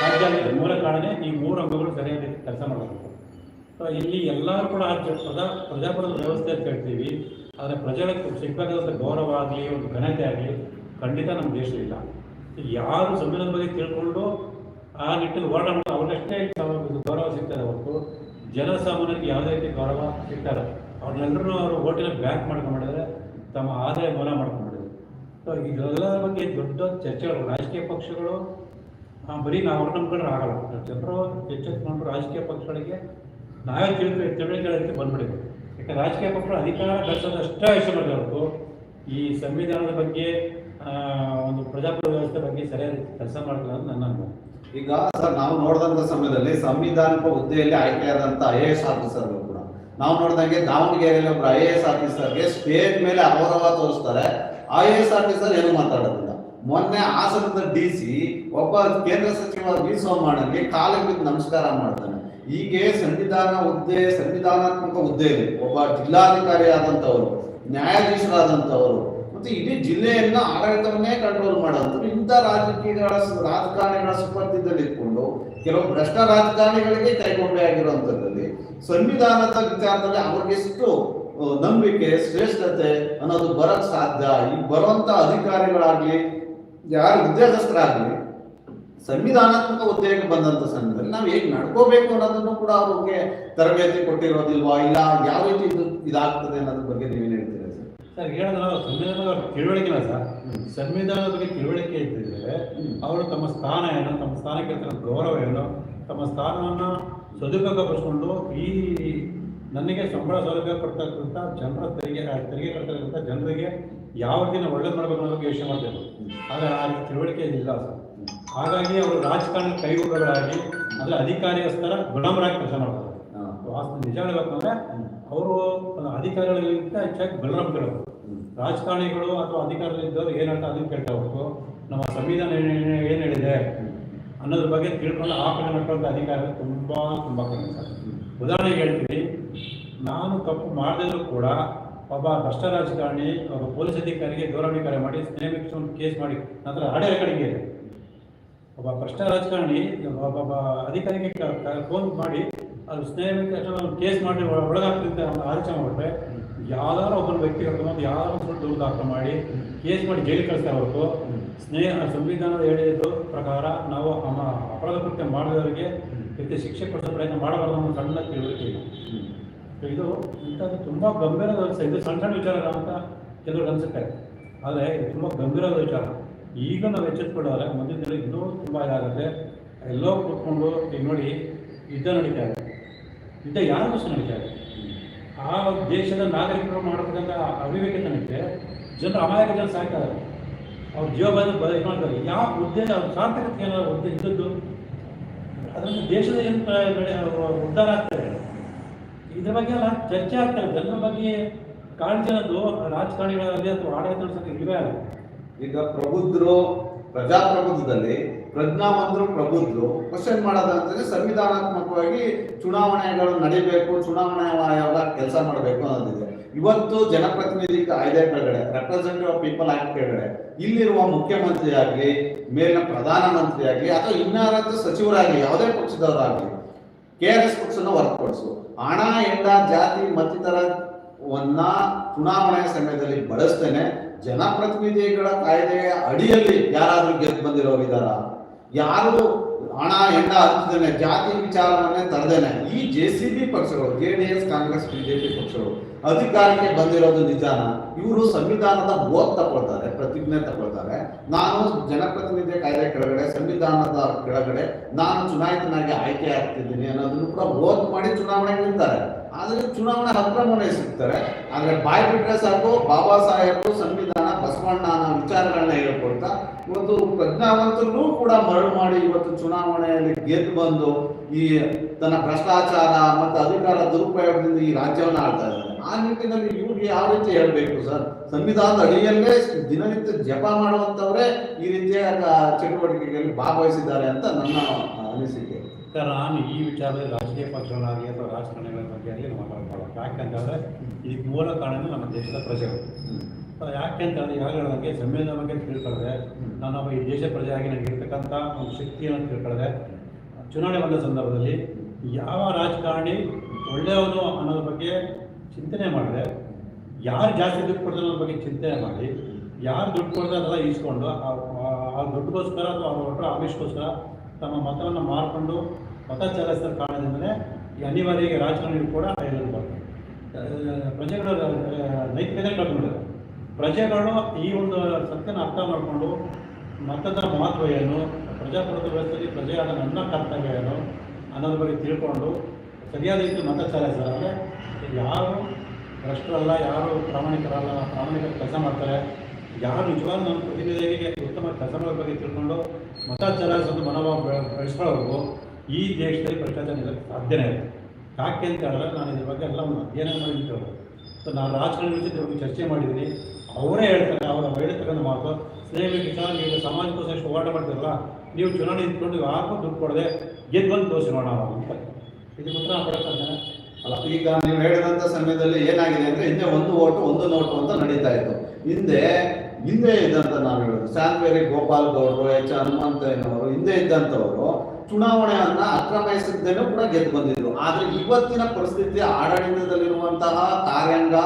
ಸಾಧ್ಯ ಆಗಿದೆ. ಮೂಲ ಕಾರಣನೇ ಈ ಮೂರು ಅಂಗಗಳು ಸರಿಯಾದ ರೀತಿ ಕೆಲಸ ಮಾಡಬೇಕು ಇಲ್ಲಿ ಎಲ್ಲರೂ ಕೂಡ ಪ್ರಜಾ, ಪ್ರಜಾಪ್ರಭುತ್ವ ವ್ಯವಸ್ಥೆ ಅಂತ ಹೇಳ್ತೀವಿ. ಆದರೆ ಪ್ರಜೆಗಳಿಗೆ ಸಿಗ್ಬೇಕಾದಂಥ ಗೌರವ ಆಗಲಿ, ಒಂದು ಘನತೆ ಆಗಲಿ, ಖಂಡಿತ ನಮ್ಮ ದೇಶದಲ್ಲಿಲ್ಲ ಯಾರು ಸಂವಿಧಾನದ ಬಗ್ಗೆ ತಿಳ್ಕೊಂಡು ಆ ನಿಟ್ಟಿನಲ್ಲಿ ಹೋರಾಟ ಇದು ಗೌರವ ಸಿಗ್ತದೆ ಹೊರತು ಜನಸಾಮಾನ್ಯರಿಗೆ ಯಾವುದೇ ರೀತಿ ಗೌರವ ಸಿಗ್ತಾರೆ ಅವ್ರನ್ನೆಲ್ಲರೂ ಅವರು ಓಟಿನ ಬ್ಯಾಕ್ ಮಾಡ್ಕೊಂಡು ಮಾಡಿದ್ರೆ ತಮ್ಮ ಆದಾಯ ಮೂಲ ಮಾಡ್ಕೊಂಡು ಸೊ ಇದೆಲ್ಲರ ಬಗ್ಗೆ ದೊಡ್ಡ ಚರ್ಚೆಗಳು, ರಾಜಕೀಯ ಪಕ್ಷಗಳು ಬರೀ ನಾವು ಅವ್ರು ನಂಬ್ಕೊಂಡ್ರೆ ಆಗಲ್ಲ. ಜನರು ಎಚ್ಚೆತ್ಕೊಂಡು ರಾಜಕೀಯ ಪಕ್ಷಗಳಿಗೆ ನಾವೇ ತಿಳಿದು ತಿಳುವಳಿಕೆ ಯಾಕೆ ಯಾಕಂದ್ರೆ ರಾಜಕೀಯ ಪಕ್ಷಗಳು ಅಧಿಕಾರ ಗಳಿಸೋದು ಅಷ್ಟೇ ವಿಷಯ ಹೊರತು ಈ ಸಂವಿಧಾನದ ಬಗ್ಗೆ ಒಂದು ಪ್ರಜಾಪ್ರಭುತ್ವ ವ್ಯವಸ್ಥೆ ಬಗ್ಗೆ ಸರಿಯಾದ ಕೆಲಸ ಮಾಡಲ್ಲ ಅಂತ ನನ್ನ ಅನುಭವ. ಈಗ ಸರ್, ನಾವು ನೋಡಿದಂತ ಸಮಯದಲ್ಲಿ ಸಂವಿಧಾನಿಕ ಹುದ್ದೆಯಲ್ಲಿ ಆಯ್ಕೆಯಾದಂತ ಐ ಎ ಎಸ್ ಆಫೀಸರ್ಗಳು ಕೂಡ. ನಾವು ನೋಡಿದಂಗೆ ದಾವಣಗೆರೆಯಲ್ಲಿ ಒಬ್ರು ಐ ಎ ಎಸ್ ಆಫೀಸರ್ಗೆ ಸ್ಟೇಜ್ ಮೇಲೆ ಅಗೌರವ ತೋರಿಸ್ತಾರೆ. ಐ ಎ ಎಸ್ ಆಫೀಸರ್ ಏನು ಮಾತಾಡೋದಿಲ್ಲ. ಮೊನ್ನೆ ಹಾಸನದ ಡಿ ಸಿ ಒಬ್ಬ ಕೇಂದ್ರ ಸಚಿವ ವಿ ಸೋಮಣ್ಣಗೆ ಬಿದ್ದು ನಮಸ್ಕಾರ ಮಾಡ್ತಾನೆ. ಹೀಗೆ ಸಂವಿಧಾನ ಹುದ್ದೆ, ಸಂವಿಧಾನಾತ್ಮಕ ಹುದ್ದೆಯಲ್ಲಿ ಒಬ್ಬ ಜಿಲ್ಲಾಧಿಕಾರಿ ಆದಂತವರು ನ್ಯಾಯಾಧೀಶರಾದಂತವರು ಮತ್ತೆ ಇಡೀ ಜಿಲ್ಲೆಯನ್ನ ಆಡಳಿತವನ್ನೇ ಕಂಟ್ರೋಲ್ ಮಾಡೋದು ಇಂಥ ರಾಜಕೀಯಗಳ ರಾಜಕಾರಣಿಗಳ ಸುಪರ್ದಿದಲ್ಲಿ ಇಟ್ಕೊಂಡು ಕೆಲವು ಭ್ರಷ್ಟ ರಾಜಕಾರಣಿಗಳಿಗೆ ಕೈಗೊಂಬೆ ಆಗಿರುವಂಥದ್ದಲ್ಲಿ ಸಂವಿಧಾನದ ವಿಚಾರದಲ್ಲಿ ಅವ್ರಿಗೆಷ್ಟು ನಂಬಿಕೆ, ಶ್ರೇಷ್ಠತೆ ಅನ್ನೋದು ಬರಕ್ ಸಾಧ್ಯ. ಈ ಬರುವಂತ ಅಧಿಕಾರಿಗಳಾಗ್ಲಿ, ಯಾರು ಉದ್ಯೋಗಸ್ಥರಾಗ್ಲಿ, ಸಂವಿಧಾನಾತ್ಮಕ ಹುದ್ದೆಗೆ ಬಂದಂತ ಸಂದರ್ಭದಲ್ಲಿ ನಾವು ಹೇಗೆ ನಡ್ಕೋಬೇಕು ಅನ್ನೋದನ್ನು ಕೂಡ ಅವ್ರಿಗೆ ತರಬೇತಿ ಕೊಟ್ಟಿರೋದಿಲ್ವಾ? ಇಲ್ಲ, ಯಾವ ರೀತಿ ಇದು ಇದಾಗ್ತದೆ ಅನ್ನೋದ್ರ ಬಗ್ಗೆ ನೀವೇನ್ ಸರ್ ಸರ್ ಹೇಳಿದ್ರೆ ಸಂವಿಧಾನದ ಇಲ್ಲ ಸರ್. ಸಂವಿಧಾನದ ಬಗ್ಗೆ ತಿಳುವಳಿಕೆ ಇದ್ದಿದ್ರೆ ಅವರು ತಮ್ಮ ಸ್ಥಾನ ಏನು, ತಮ್ಮ ಸ್ಥಾನಕ್ಕೆ ಗೌರವ ಏನು, ತಮ್ಮ ಸ್ಥಾನವನ್ನು ಸದುಪಯೋಗಪಡಿಸ್ಕೊಂಡು ಈ ನನಗೆ ಸಂಬಳ ಸೌಲಭ್ಯ ಕೊಡ್ತಕ್ಕಂಥ ಜನರ ತೆರಿಗೆ ತೆರಿಗೆ ಕಟ್ತಕ್ಕಂಥ ಜನರಿಗೆ ಯಾವ ದಿನ ಒಳ್ಳೆ ಮಾಡಬೇಕು ಅನ್ನೋ ಬಗ್ಗೆ ಯೋಚನೆ ಮಾಡಬೇಕು ಆದರೆ ಆ ತಿಳುವಳಿಕೆ ಇಲ್ಲ ಸರ್. ಹಾಗಾಗಿ ಅವರು ರಾಜಕಾರಣ ಕೈಗೊಳ್ಳಗಳಾಗಿ ಅಂದರೆ ಅಧಿಕಾರಿಗೋಸ್ಕರ ಗುಲಾಮರಾಗಿ ಕೆಲಸ ಮಾಡ್ತಾರೆ. ಹಾ. ವಾಸ್ತು ನಿಜ ಹೇಳ್ಬೇಕಂದ್ರೆ ಅವರು ಅಧಿಕಾರಿಗಳಿಗಿಂತ ಹೆಚ್ಚಾಗಿ ಬಲರಾಮ್ಗಳು. ರಾಜಕಾರಣಿಗಳು ಅಥವಾ ಅಧಿಕಾರದಲ್ಲಿದ್ದವರು ಏನಂತ ಅದನ್ನು ಕೇಳ್ತಾ ನಮ್ಮ ಸಂವಿಧಾನ ಏನು ಹೇಳಿದೆ ಅನ್ನೋದ್ರ ಬಗ್ಗೆ ತಿಳ್ಕೊಂಡು ಆ ಕಡೆ ನಡ್ಕೊಳ್ಳೋ ಅಧಿಕಾರಿಗಳು ತುಂಬ ತುಂಬ ಕಡಿಮೆ ಸರ್ ಉದಾಹರಣೆಗೆ ಹೇಳ್ತೀನಿ, ನಾನು ತಪ್ಪು ಮಾಡಿದ್ರು ಕೂಡ ಒಬ್ಬ ಭ್ರಷ್ಟ ರಾಜಕಾರಣಿ, ಒಬ್ಬ ಪೊಲೀಸ್ ಅಧಿಕಾರಿಗೆ ಗೌರವಣೆ ಕರೆ ಮಾಡಿ ಸ್ನೇಹಿತ ಒಂದು ಕೇಸ್ ಮಾಡಿ, ನಂತರ ಆಡಿಯೋ ಇದೆ ಒಬ್ಬ ಭ್ರಷ್ಟ ರಾಜಕಾರಣಿ, ಒಬ್ಬ ಅಧಿಕಾರಿಗೆ ಫೋನ್ ಮಾಡಿ ಅದು ಸ್ನೇಹಿತ ಒಂದು ಕೇಸ್ ಮಾಡಿ ಒಳಗಾಗ್ತಿರುತ್ತೆ ಒಳಗಾಗ್ತಿದ್ದ ಆಲೋಚನೆ ಮಾಡಿದ್ರೆ ಯಾವ್ದಾರು ಒಬ್ಬನ ವ್ಯಕ್ತಿ ಕರ್ಕೊಂಡು ಯಾರು ದೂರು ದಾಖಲು ಮಾಡಿ ಕೇಸ್ ಮಾಡಿ ಜೈಲಿಗೆ ಕಳಿಸ್ತಾ ಹೊರತು ಸ್ನೇಹ ಸಂವಿಧಾನದ ಹೇಳಿದ ಪ್ರಕಾರ ನಾವು ಅಮ ಅಪರಾಧ ಕೃತ್ಯ ಮಾಡಿದವರಿಗೆ ರೀತಿ ಶಿಕ್ಷೆ ಕೊಡಿಸೋ ಪ್ರಯತ್ನ ಮಾಡಬಾರ್ದು ಅನ್ನೋ ಸಣ್ಣ ತಿಳುವಳಿಕೆ ಇದೆ. ಇದು ಇಂಥದ್ದು ತುಂಬ ಗಂಭೀರದ ಇದು ಸಣ್ಣ ಸಣ್ಣ ವಿಚಾರ ಅಂತ ಕೆಲವರು ಅನಿಸುತ್ತೆ. ಆದರೆ ಇದು ತುಂಬ ಗಂಭೀರದ ವಿಚಾರ. ಈಗ ನಾವು ಎಚ್ಚೆತ್ಕೊಳ್ಳೋದ್ರೆ ಮುಂದಿನ ದಿನ ಇನ್ನೂ ತುಂಬ ಇದಾಗುತ್ತೆ. ಎಲ್ಲೋ ಕೂತ್ಕೊಂಡು ಈಗ ನೋಡಿ ಯುದ್ಧ ನಡೀತಾ ಇದೆ. ಯುದ್ಧ ಯಾರಿಗೋಸ್ಕರ ನಡೀತಾ ಇದೆ? ಆ ದೇಶದ ನಾಗರಿಕರು ಮಾಡತಕ್ಕಂಥ ಅವಿವೇಕತನಕ್ಕೆ ಜನರು ಅಮಾಯಕ ಜನ ಸಾಯ್ತಾ ಇದ್ದಾರೆ. ಅವ್ರ ಜೀವ ಬಂದು ಬ ಮಾಡ್ತಾರೆ. ಯಾವ ಉದ್ದೇಶ ಅವ್ರ ಸಾರ್ಥಕತೆ ಏನಾದ್ರು ಹುದ್ದೆ ಇದ್ದದ್ದು ಅದರಿಂದ ದೇಶದ ಏನು ಉದ್ಧಾರ ಆಗ್ತಾರೆ ಇದ್ರ ಬಗ್ಗೆ ಎಲ್ಲ ಚರ್ಚೆ ಆಗ್ತಾರೆ ಜನರ ಬಗ್ಗೆ ಕಾಳಜಿ ಅನ್ನೋದು ರಾಜಕಾರಣಿಗಳಲ್ಲಿ ಅಥವಾ ಆಡಳಿತ ಅಲ್ಲ ಈಗ ಪ್ರಬುದ್ಧರು ಪ್ರಜಾಪ್ರಭುತ್ವದಲ್ಲಿ ಪ್ರಜ್ಞಾವಂತರು ಪ್ರಬುದ್ಧರು. ಕ್ವಶನ್ ಮಾಡೋದಂತಂದ್ರೆ ಸಂವಿಧಾನಾತ್ಮಕವಾಗಿ ಚುನಾವಣೆಗಳು ನಡಿಬೇಕು ಚುನಾವಣೆ ಆಯೋಗ ಕೆಲಸ ಮಾಡಬೇಕು ಅನ್ನೋದಿದೆ. ಇವತ್ತು ಜನಪ್ರತಿನಿಧಿ ಕಾಯ್ದೆ ಕೆಳಗಡೆ ರೆಪ್ರೆಸೆಂಟೇಟಿವ್ ಆಫ್ ಪೀಪಲ್ ಆಕ್ಟ್ ಕೆಳಗಡೆ, ಇಲ್ಲಿರುವ ಮುಖ್ಯಮಂತ್ರಿ ಆಗಲಿ, ಮೇಲಿನ ಪ್ರಧಾನಮಂತ್ರಿ ಆಗಲಿ, ಅಥವಾ ಇನ್ನಾರದ್ದು ಸಚಿವರಾಗಲಿ, ಯಾವುದೇ ಪಕ್ಷದವರಾಗಲಿ ಕೆ ಆರ್ ಎಸ್ ಪಕ್ಷನ ಹೊರತುಪಡಿಸು. ಹಣ ಎಂಡ ಜಾತಿ, ಮತ್ತಿತರವನ್ನ ಚುನಾವಣೆ ಸಮಯದಲ್ಲಿ ಬಳಸ್ತೇನೆ. ಜನಪ್ರತಿನಿಧಿಗಳ ಕಾಯ್ದೆಯ ಅಡಿಯಲ್ಲಿ ಯಾರಾದರೂ ಗೆದ್ದು ಬಂದಿರೋ ಇದಾರ ಯಾರು ಹಣ ಎಂಡ ಹಂಚದೇನೆ ಜಾತಿ ವಿಚಾರವನ್ನೇ ತರದೇನೆ. ಈ ಜೆ ಸಿ ಬಿ ಪಕ್ಷಗಳು J D S Congress BJP ಪಕ್ಷಗಳು ಅಧಿಕಾರಕ್ಕೆ ಬಂದಿರೋದು ನಿಧಾನ ಇವರು ಸಂವಿಧಾನದ ಓದ್ ತಗೊಳ್ತಾರೆ, ಪ್ರತಿಜ್ಞೆ ತಗೊಳ್ತಾರೆ. ನಾನು ಜನಪ್ರತಿನಿಧಿ ಕಾಯ್ದೆ ಕೆಳಗಡೆ, ಸಂವಿಧಾನದ ಕೆಳಗಡೆ ನಾನು ಚುನಾಯಿತನಾಗಿ ಆಯ್ಕೆ ಆಗ್ತಿದ್ದೀನಿ ಅನ್ನೋದನ್ನು ಕೂಡ ಓದ್ ಮಾಡಿ ಚುನಾವಣೆಗೆ ನಿಲ್ತಾರೆ. ಆದ್ರೆ ಚುನಾವಣೆ ಅಕ್ರಮಣೆ ಸಿಗ್ತಾರೆ. ಆದರೆ ಬಾಯಿ ಬಿಟ್ರೆ ಸಾಕು, ಬಾಬಾ ಸಾಹೇಬರು ಸಂವಿಧಾನ ಬಸವಣ್ಣ ಅನ್ನೋ ವಿಚಾರಗಳನ್ನ ಹೇಳ್ಕೊಡ್ತಾ. ಇವತ್ತು ಪ್ರಜ್ಞಾವಂತರು ಕೂಡ ಮರಳು ಮಾಡಿ ಇವತ್ತು ಚುನಾವಣೆಯಲ್ಲಿ ಗೆದ್ದು ಬಂದು ಈ ತನ್ನ ಭ್ರಷ್ಟಾಚಾರ ಮತ್ತು ಅಧಿಕಾರ ದುರುಪಯೋಗದಿಂದ ಈ ರಾಜ್ಯವನ್ನು ಆಳ್ತಾ ಇದ್ದಾರೆ. ಆ ನಿಟ್ಟಿನಲ್ಲಿ ಇವ್ರಿಗೆ ಯಾವ ರೀತಿ ಹೇಳಬೇಕು ಸರ್? ಸಂವಿಧಾನದ ಅಡಿಯಲ್ಲೇ ದಿನನಿತ್ಯ ಜಪ ಮಾಡುವಂತವರೇ ಈ ರೀತಿಯ ಚಟುವಟಿಕೆಗಳಲ್ಲಿ ಭಾಗವಹಿಸಿದ್ದಾರೆ ಅಂತ ನನ್ನ ಅನಿಸಿಕೆ. ಸರ್ ನಾನು ಈ ವಿಚಾರದಲ್ಲಿ ರಾಜಕೀಯ ಪಕ್ಷಗಳಾಗಲಿ ಅಥವಾ ರಾಜಕಾರಣಿಗಳ ಬಗ್ಗೆ ಆಗಲಿ ಯಾಕೆ ಯಾಕೆಂತಂದರೆ ಇದಕ್ಕೆ ಮೂಲ ಕಾರಣ ನಮ್ಮ ದೇಶದ ಪ್ರಜೆಗಳು ಯಾಕೆ ಅಂತಂದರೆ ಯಾವ ಬಗ್ಗೆ ಸಂವಿಧಾನ ಬಗ್ಗೆ ತಿಳ್ಕೊಳ್ಳದೆ ನಾನೊಬ್ಬ ಈ ದೇಶ ಪ್ರಜೆಯಾಗಿ ನನಗೆ ಇರ್ತಕ್ಕಂಥ ಒಂದು ಶಕ್ತಿಯನ್ನು ತಿಳ್ಕೊಳ್ಳದೆ ಚುನಾವಣೆ ಬಂದ ಸಂದರ್ಭದಲ್ಲಿ ಯಾವ ರಾಜಕಾರಣಿ ಒಳ್ಳೆಯವನು ಅನ್ನೋದ್ರ ಬಗ್ಗೆ ಚಿಂತನೆ ಮಾಡಿದೆ. ಯಾರು ಜಾಸ್ತಿ ದುಡ್ಡು ಕೊಡ್ತಾರೆ ಅನ್ನೋದ್ರ ಬಗ್ಗೆ ಚಿಂತನೆ ಮಾಡಿ ಯಾರು ದುಡ್ಡು ಕೊಡ್ತಾರೆ ಅದೆಲ್ಲ ಈಸ್ಕೊಂಡು ಆ- ದುಡ್ಡುಗೋಸ್ಕರ ಅಥವಾ ಅವ್ರ ಹೊಟ್ಟರ ಆಮಿಷಗೋಸ್ಕರ ತಮ್ಮ ಮತವನ್ನು ಮಾರ್ಕೊಂಡು ಮತ ಚಲಾಯಿಸಿದ ಕಾರಣದಿಂದಲೇ ಈ ಅನಿವಾರ್ಯ ರಾಜಕಾರಣಿಗಳು ಕೂಡ ಬರ್ತಾರೆ. ಪ್ರಜೆಗಳ ನೈತಿಕತೆ ಕಳ್ಕೊಂಡಿದ್ದಾರೆ ಪ್ರಜೆಗಳು ಈ ಒಂದು ಸತ್ಯನ ಅರ್ಥ ಮಾಡಿಕೊಂಡು ಮತದ ಮಹತ್ವ ಏನು ಪ್ರಜಾಪ್ರಭುತ್ವ ವ್ಯವಸ್ಥೆಯಲ್ಲಿ ಪ್ರಜೆಯಾದ ನನ್ನ ಕರ್ತವ್ಯ ಏನು ಅನ್ನೋದ್ರ ಬಗ್ಗೆ ತಿಳ್ಕೊಂಡು ಸರಿಯಾದ ರೀತಿ ಮತ ಚಲಾಯಿಸ್ತಾರೆ ಯಾರು ಭ್ರಷ್ಟರಲ್ಲ, ಯಾರು ಪ್ರಾಮಾಣಿಕರಲ್ಲ ಪ್ರಾಮಾಣಿಕ ಕೆಲಸ ಮಾಡ್ತಾರೆ, ಯಾರು ನಿಜವಾಗ್ಲೂ ನಮ್ಮ ಪ್ರತಿನಿಧಿಗಳಿಗೆ ಉತ್ತಮ ಕೆಲಸ ಮಾಡೋ ಬಗ್ಗೆ ತಿಳ್ಕೊಂಡು ಮತ ಚಲಾಯಿಸೋದು ಮನೋಭಾವ ಬೆಳೆಸ್ಕೊಳ್ಳೋರು ಈ ದೇಶದಲ್ಲಿ ಭ್ರಷ್ಟಾಚಾರ ನಿಲ್ಲಕ್ಕೆ ಸಾಧ್ಯನೇ ಇಲ್ಲ. ಯಾಕೆ ಅಂತ ಹೇಳಿದ್ರೆ ನಾನು ಇದ್ರ ಬಗ್ಗೆ ಎಲ್ಲ ಒಂದು ಅಧ್ಯಯನ ಮಾಡಿದ್ದು ಸೊ ನಾನು ರಾಜಕಾರಣಿ ಜೊತೆ ಬಗ್ಗೆ ಚರ್ಚೆ ಮಾಡಿದ್ದೀನಿ. ಅವರೇ ಹೇಳ್ತಾರೆ, ಅವರ ಹೇಳಿರ್ತಕ್ಕಂಥ ಮಾತು. ಸ್ನೇಹಿತರಿಗೆ ಸರ್ ನೀವು ಸಮಾಜಕ್ಕೋಸ್ಕರ ಎಷ್ಟು ಹೋರಾಟ ಮಾಡ್ತೀರಲ್ಲ, ನೀವು ಚುನಾವಣೆ ನಿಂತ್ಕೊಂಡು ಯಾರಿಗೂ ದುಡ್ಡು ಕೊಡದೆ ಗೆದ್ದು ಬಂದು ತೋರಿಸಿ ನೋಡೋಣ ಅಂತ. ಇದಕ್ಕೆ ಉತ್ತರ ಕೊಡೋಕ್ಕಾಗಲ್ಲ ಅಲ್ಲ, ಈಗ ನೀವು ಹೇಳಿದಂಥ ಸಮಯದಲ್ಲಿ ಏನಾಗಿದೆ ಅಂದರೆ ಹಿಂದೆ ಒಂದು ಓಟು, ಒಂದು ನೋಟು ಅಂತ ನಡೀತಾ ಇತ್ತು. ಹಿಂದೆ ಹಿಂದೆ ಇದ್ದಂತ ನಾವು ಹೇಳೋದು ಸ್ಯಾನ್ವೇರಿ ಗೋಪಾಲ್ ಗೌಡರು ಎಚ್ ಹನುಮಂತಯ್ಯನವರು ಹಿಂದೆ ಇದ್ದಂಥವರು ಚುನಾವಣೆಯನ್ನ ಅಕ್ರಮಿಸಿದ್ದೇನೆ ಕೂಡ ಗೆದ್ದು ಬಂದಿದ್ರು. ಆದ್ರೆ ಇವತ್ತಿನ ಪರಿಸ್ಥಿತಿ ಆಡಳಿತದಲ್ಲಿರುವಂತಹ ಕಾರ್ಯಾಂಗ,